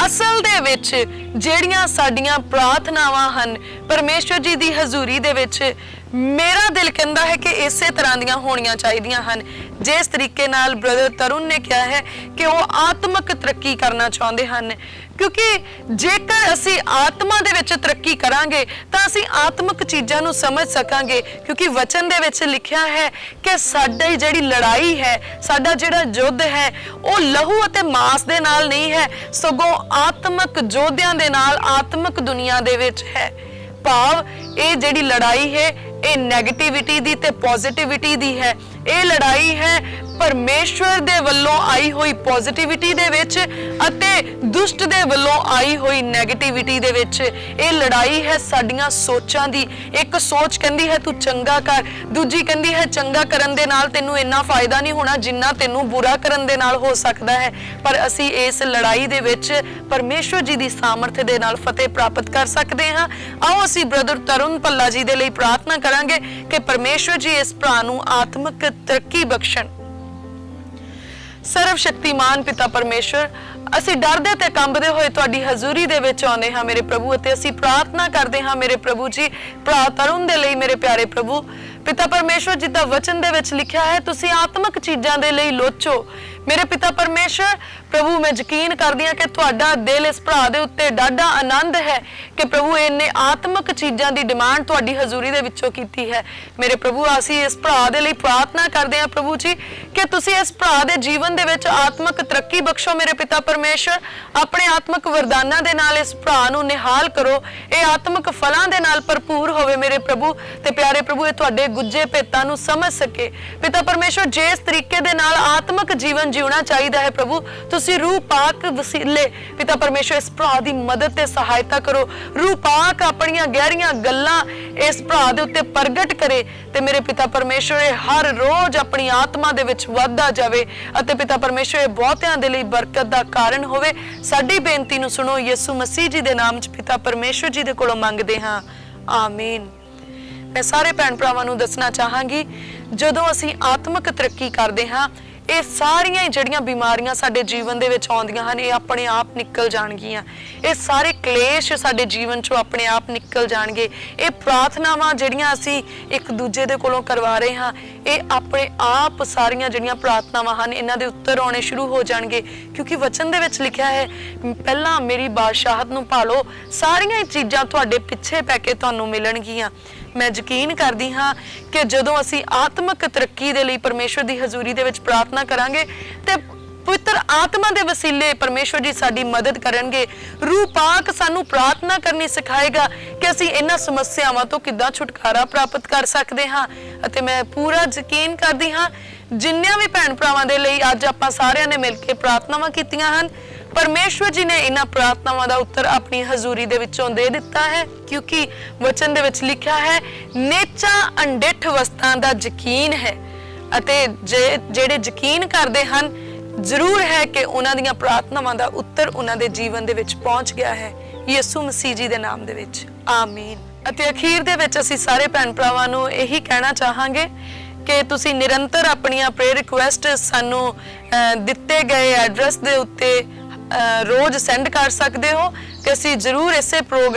ਅਸਲ ਦੇ ਵਿੱਚ ਜਿਹੜੀਆਂ ਸਾਡੀਆਂ ਪ੍ਰਾਰਥਨਾਵਾਂ ਹਨ, ਪਰਮੇਸ਼ਵਰ ਜੀ ਦੀ ਹਜ਼ੂਰੀ ਦੇ ਵਿੱਚ ਮੇਰਾ ਦਿਲ ਕਹਿੰਦਾ ਹੈ ਕਿ ਇਸੇ ਤਰ੍ਹਾਂ ਦੀਆਂ ਹੋਣੀਆਂ ਚਾਹੀਦੀਆਂ ਹਨ। ਜਿਸ ਤਰੀਕੇ ਨਾਲ ਬ੍ਰਦਰ ਤਰੁਣ ਨੇ ਕਿਹਾ ਹੈ ਕਿ ਉਹ ਆਤਮਿਕ ਤਰੱਕੀ ਕਰਨਾ ਚਾਹੁੰਦੇ ਹਨ। ਕਿਉਂਕਿ ਜੇਕਰ ਅਸੀਂ ਆਤਮਾ ਦੇ ਵਿੱਚ ਤਰੱਕੀ ਕਰਾਂਗੇ, ਤਾਂ ਅਸੀਂ ਆਤਮਿਕ ਚੀਜ਼ਾਂ ਨੂੰ ਸਮਝ ਸਕਾਂਗੇ, ਕਿਉਂਕਿ ਵਚਨ ਦੇ ਵਿੱਚ ਲਿਖਿਆ ਹੈ ਕਿ ਸਾਡੀ ਜਿਹੜੀ ਲੜਾਈ ਹੈ, ਸਾਡਾ ਜਿਹੜਾ ਯੁੱਧ ਹੈ, ਉਹ ਲਹੂ ਅਤੇ ਮਾਸ ਦੇ ਨਾਲ ਨਹੀਂ ਹੈ, ਸਗੋਂ ਆਤਮਿਕ ਯੋਧਿਆਂ ਦੇ ਨਾਲ ਆਤਮਿਕ ਦੁਨੀਆ ਦੇ ਵਿੱਚ ਹੈ। ਭਾਵ, ਇਹ ਜਿਹੜੀ ਲੜਾਈ ਹੈ, ਇਹ 네ਗੇਟਿਵਿਟੀ ਦੀ ਤੇ ਪੋਜ਼ਿਟਿਵਿਟੀ ਦੀ ਹੈ। ਇਹ ਲੜਾਈ ਹੈ ਪਰਮੇਸ਼ਵਰ ਦੇ ਵੱਲੋਂ ਆਈ ਹੋਈ ਪੋਜ਼ਿਟਿਵਿਟੀ ਦੇ ਵਿੱਚ ਅਤੇ ਦੁਸ਼ਟ ਦੇ ਵੱਲੋਂ ਆਈ ਹੋਈ 네ਗੇਟਿਵਿਟੀ ਦੇ ਵਿੱਚ ਇਹ ਲੜਾਈ ਹੈ ਸਾਡੀਆਂ ਸੋਚਾਂ ਦੀ। ਇੱਕ ਸੋਚ ਕਹਿੰਦੀ ਹੈ, ਤੂੰ ਚੰਗਾ ਕਰ। ਦੂਜੀ ਕਹਿੰਦੀ ਹੈ, ਚੰਗਾ ਕਰਨ ਦੇ ਨਾਲ ਤੈਨੂੰ ਇੰਨਾ ਫਾਇਦਾ ਨਹੀਂ ਹੋਣਾ ਜਿੰਨਾ ਤੈਨੂੰ ਬੁਰਾ ਕਰਨ ਦੇ ਨਾਲ ਹੋ ਸਕਦਾ ਹੈ। ਪਰ ਅਸੀਂ ਇਸ ਲੜਾਈ ਦੇ ਵਿੱਚ ਪਰਮੇਸ਼ਵਰ ਜੀ ਦੀ ਸਾਮਰਥ ਦੇ ਨਾਲ ਫਤਿਹ ਪ੍ਰਾਪਤ ਕਰ ਸਕਦੇ ਹਾਂ। ਆਓ ਅਸੀਂ ਬ੍ਰਦਰ ਤਰੁਣ ਭੱਲਾ ਜੀ ਦੇ ਲਈ ਪ੍ਰਾਰਥਨਾ ਕਰਾਂਗੇ ਕਿ ਪਰਮੇਸ਼ਵਰ ਜੀ ਇਸ ਭਰਾ ਨੂੰ ਆਤਮਿਕ ਤਰੱਕੀ ਬਖਸ਼ਣ। ਸਰਵ ਸ਼ਕਤੀਮਾਨ ਪਿਤਾ ਪਰਮੇਸ਼ਵਰ, ਅਸੀਂ ਡਰਦੇ ਤੇ ਕੰਬਦੇ ਹੋਏ ਤੁਹਾਡੀ ਹਜ਼ੂਰੀ ਦੇ ਵਿੱਚ ਆਉਂਦੇ ਹਾਂ ਮੇਰੇ ਪ੍ਰਭੂ ਅਤੇ ਅਸੀਂ ਪ੍ਰਾਰਥਨਾ ਕਰਦੇ ਹਾਂ ਮੇਰੇ ਪ੍ਰਭੂ ਜੀ, ਭਰਾ ਤਰੁਣ ਦੇ ਲਈ ਮੇਰੇ ਪਿਆਰੇ ਪ੍ਰਭੂ। ਪਿਤਾ ਪਰਮੇਸ਼ਵਰ, ਜਿੱਦਾਂ ਵਚਨ ਦੇ ਵਿੱਚ ਲਿਖਿਆ ਹੈ, ਤੁਸੀਂ ਆਤਮਿਕ ਚੀਜ਼ਾਂ ਦੇ ਲਈ ਲੋਚੋ। ਮੇਰੇ ਪਿਤਾ ਪਰਮੇਸ਼ਵਰ, ਪ੍ਰਭੂ, ਮੈਂ ਯਕੀਨ ਕਰਦੀ ਹਾਂ ਕਿ ਤੁਹਾਡਾ ਦਿਲ ਇਸ ਭਰਾ ਦੇ ਉੱਤੇ ਡਾਢਾ ਆਨੰਦ ਹੈ ਕਿ ਪ੍ਰਭੂ, ਇਹਨੇ ਆਤਮਿਕ ਚੀਜ਼ਾਂ ਦੀ ਡਿਮਾਂਡ ਤੁਹਾਡੀ ਹਜ਼ੂਰੀ ਦੇ ਵਿੱਚੋਂ ਕੀਤੀ ਹੈ। ਮੇਰੇ ਪ੍ਰਭੂ, ਅਸੀਂ ਇਸ ਭਰਾ ਦੇ ਲਈ ਪ੍ਰਾਰਥਨਾ ਕਰਦੇ ਹਾਂ ਪ੍ਰਭੂ ਜੀ ਕਿ ਤੁਸੀਂ ਇਸ ਭਰਾ ਦੇ ਜੀਵਨ ਦੇ ਵਿੱਚ ਆਤਮਿਕ ਤਰੱਕੀ ਬਖਸ਼ੋ। ਮੇਰੇ ਪਿਤਾ ਪਰਮੇਸ਼ਵਰ, ਆਪਣੇ ਆਤਮਿਕ ਵਰਦਾਨਾਂ ਦੇ ਨਾਲ ਇਸ ਭਰਾ ਨੂੰ ਨਿਹਾਲ ਕਰੋ। ਇਹ ਆਤਮਿਕ ਫਲਾਂ ਦੇ ਨਾਲ ਭਰਪੂਰ ਹੋਵੇ ਮੇਰੇ ਪ੍ਰਭੂ। ਤੇ ਪਿਆਰੇ ਪ੍ਰਭੂ, ਇਹ ਤੁਹਾਡੇ ਗੁੱਜੇ ਭੇਤਾਂ ਨੂੰ ਸਮਝ ਸਕੇ। ਪਿਤਾ ਪਰਮੇਸ਼ਵਰ ਜਿਸ ਤਰੀਕੇ ਦੇ ਨਾਲ ਆਤਮਿਕ ਜੀਵਨ ਜਿਉਣਾ ਚਾਹੀਦਾ ਹੈ ਪ੍ਰਭੂ, ਤੁਸੀਂ ਰੂਹ ਪਾਕ ਵਸੀਲੇ। ਪਿਤਾ ਪਰਮੇਸ਼ਵਰ, ਇਸ ਭਰਾ ਦੀ ਮਦਦ ਤੇ ਸਹਾਇਤਾ ਕਰੋ। ਰੂਹ ਪਾਕ ਆਪਣੀਆਂ ਗਹਿਰੀਆਂ ਗੱਲਾਂ ਇਸ ਭਰਾ ਦੇ ਉੱਤੇ ਪ੍ਰਗਟ ਕਰੇ ਤੇ ਮੇਰੇ ਪਿਤਾ ਪਰਮੇਸ਼ਵਰ, ਇਹ ਹਰ ਰੋਜ਼ ਆਪਣੀ ਆਤਮਾ ਦੇ ਵਿੱਚ ਵੱਧਦਾ ਜਾਵੇ ਅਤੇ ਪਿਤਾ ਪਰਮੇਸ਼ਵਰ, ਇਹ ਬਹੁਤਿਆਂ ਦੇ ਲਈ ਬਰਕਤ ਦਾ ਕਾਰਨ ਹੋਵੇ। ਸਾਡੀ ਬੇਨਤੀ ਨੂੰ ਸੁਣੋ, ਯਿਸੂ ਮਸੀਹ ਜੀ ਦੇ ਨਾਮ 'ਚ ਪਿਤਾ ਪਰਮੇਸ਼ਵਰ ਜੀ ਦੇ ਕੋਲੋਂ ਮੰਗਦੇ ਹਾਂ। ਆਮੀਨ। ਮੈਂ ਸਾਰੇ ਭੈਣ ਭਰਾਵਾਂ ਨੂੰ ਦੱਸਣਾ ਚਾਹਾਂਗੀ, ਜਦੋਂ ਅਸੀਂ ਆਤਮਿਕ ਤਰੱਕੀ ਕਰਦੇ ਹਾਂ, ਇਹ ਸਾਰੀਆਂ ਜਿਹੜੀਆਂ ਬਿਮਾਰੀਆਂ ਸਾਡੇ ਜੀਵਨ ਦੇ ਵਿੱਚ ਆਉਂਦੀਆਂ ਹਨ, ਇਹ ਆਪਣੇ ਆਪ ਨਿਕਲ ਜਾਣਗੀਆਂ। ਇਹ ਸਾਰੇ ਕਲੇਸ਼ ਸਾਡੇ ਜੀਵਨ ਚੋਂ ਆਪਣੇ ਆਪ ਨਿਕਲ ਜਾਣਗੇ। ਇਹ ਪ੍ਰਾਰਥਨਾਵਾਂ ਜਿਹੜੀਆਂ ਅਸੀਂ ਇੱਕ ਦੂਜੇ ਦੇ ਕੋਲੋਂ ਕਰਵਾ ਰਹੇ ਹਾਂ, ਇਹ ਆਪਣੇ ਆਪ ਸਾਰੀਆਂ ਜਿਹੜੀਆਂ ਪ੍ਰਾਰਥਨਾਵਾਂ ਹਨ, ਇਹਨਾਂ ਦੇ ਉੱਤਰ ਆਉਣੇ ਸ਼ੁਰੂ ਹੋ ਜਾਣਗੇ। ਕਿਉਂਕਿ ਵਚਨ ਦੇ ਵਿੱਚ ਲਿਖਿਆ ਹੈ, ਪਹਿਲਾਂ ਮੇਰੀ ਬਾਦਸ਼ਾਹਤ ਨੂੰ ਭਾਲੋ, ਸਾਰੀਆਂ ਹੀ ਚੀਜ਼ਾਂ ਤੁਹਾਡੇ ਪਿੱਛੇ ਪੈ ਕੇ ਤੁਹਾਨੂੰ ਮਿਲਣਗੀਆਂ। ਮੈਂ ਯਕੀਨ ਕਰਦੀ ਹਾਂ ਕਿ ਜਦੋਂ ਅਸੀਂ ਆਤਮਿਕ ਤਰੱਕੀ ਦੇ ਲਈ ਪਰਮੇਸ਼ਵਰ ਦੀ ਹਜ਼ੂਰੀ ਦੇ ਵਿੱਚ ਪ੍ਰਾਰਥਨਾ ਕਰਾਂਗੇ ਤੇ ਪਵਿੱਤਰ ਆਤਮਾ ਦੇ ਵਸੀਲੇ ਪਰਮੇਸ਼ਵਰ ਜੀ ਸਾਡੀ ਮਦਦ ਕਰਨਗੇ, ਰੂਹ ਪਾਕ ਸਾਨੂੰ ਪ੍ਰਾਰਥਨਾ ਕਰਨੀ ਸਿਖਾਏਗਾ ਕਿ ਅਸੀਂ ਇਹਨਾਂ ਸਮੱਸਿਆਵਾਂ ਤੋਂ ਕਿੱਦਾਂ ਛੁਟਕਾਰਾ ਪ੍ਰਾਪਤ ਕਰ ਸਕਦੇ ਹਾਂ। ਅਤੇ ਮੈਂ ਪੂਰਾ ਯਕੀਨ ਕਰਦੀ ਹਾਂ, ਜਿੰਨਿਆਂ ਵੀ ਭੈਣ ਭਰਾਵਾਂ ਦੇ ਲਈ ਅੱਜ ਆਪਾਂ ਸਾਰਿਆਂ ਨੇ ਮਿਲ ਕੇ ਪ੍ਰਾਰਥਨਾਵਾਂ ਕੀਤੀਆਂ ਹਨ ਪਰਮੇਸ਼ਵਰ ਜੀ ਨੇ ਇਹਨਾਂ ਪ੍ਰਾਰਥਨਾਵਾਂ ਦਾ ਉੱਤਰ ਆਪਣੀ ਹਜ਼ੂਰੀ ਦੇ ਵਿੱਚੋਂ ਦੇ ਦਿੱਤਾ ਹੈ, ਕਿਉਂਕਿ ਵਚਨ ਦੇ ਵਿੱਚ ਲਿਖਿਆ ਹੈ, ਨੇਚਾ ਅੰਡਿਠ ਵਸਤਾਂ ਦਾ ਯਕੀਨ ਹੈ। ਅਤੇ ਜਿਹੜੇ ਯਕੀਨ ਕਰਦੇ ਹਨ, ਜ਼ਰੂਰ ਹੈ ਕਿ ਉਹਨਾਂ ਦੀਆਂ ਪ੍ਰਾਰਥਨਾਵਾਂ ਦਾ ਉੱਤਰ ਉਹਨਾਂ ਦੇ ਜੀਵਨ ਦੇ ਵਿੱਚ ਪਹੁੰਚ ਗਿਆ ਹੈ, ਯਿਸੂ ਮਸੀਹ ਜੀ ਦੇ ਨਾਮ ਦੇ ਵਿੱਚ। ਆਮੀਨ। ਅਤੇ ਅਖੀਰ ਦੇ ਵਿੱਚ ਅਸੀਂ ਸਾਰੇ ਭੈਣ ਭਰਾਵਾਂ ਨੂੰ ਇਹੀ ਕਹਿਣਾ ਚਾਹਾਂਗੇ ਕਿ ਤੁਸੀਂ ਨਿਰੰਤਰ ਆਪਣੀਆਂ ਪ੍ਰੇਅਰ ਰਿਕੁਐਸਟ ਸਾਨੂੰ ਦਿੱਤੇ ਗਏ ਐਡਰੈਸ ਦੇ ਉੱਤੇ ਰੋਜ਼ ਸੈਂਡ ਕਰ ਸਕਦੇ ਹੋ ਕਿ ਅਸੀਂ ਜ਼ਰੂਰ ਇਸੇ ਪ੍ਰੋਗਰਾਮ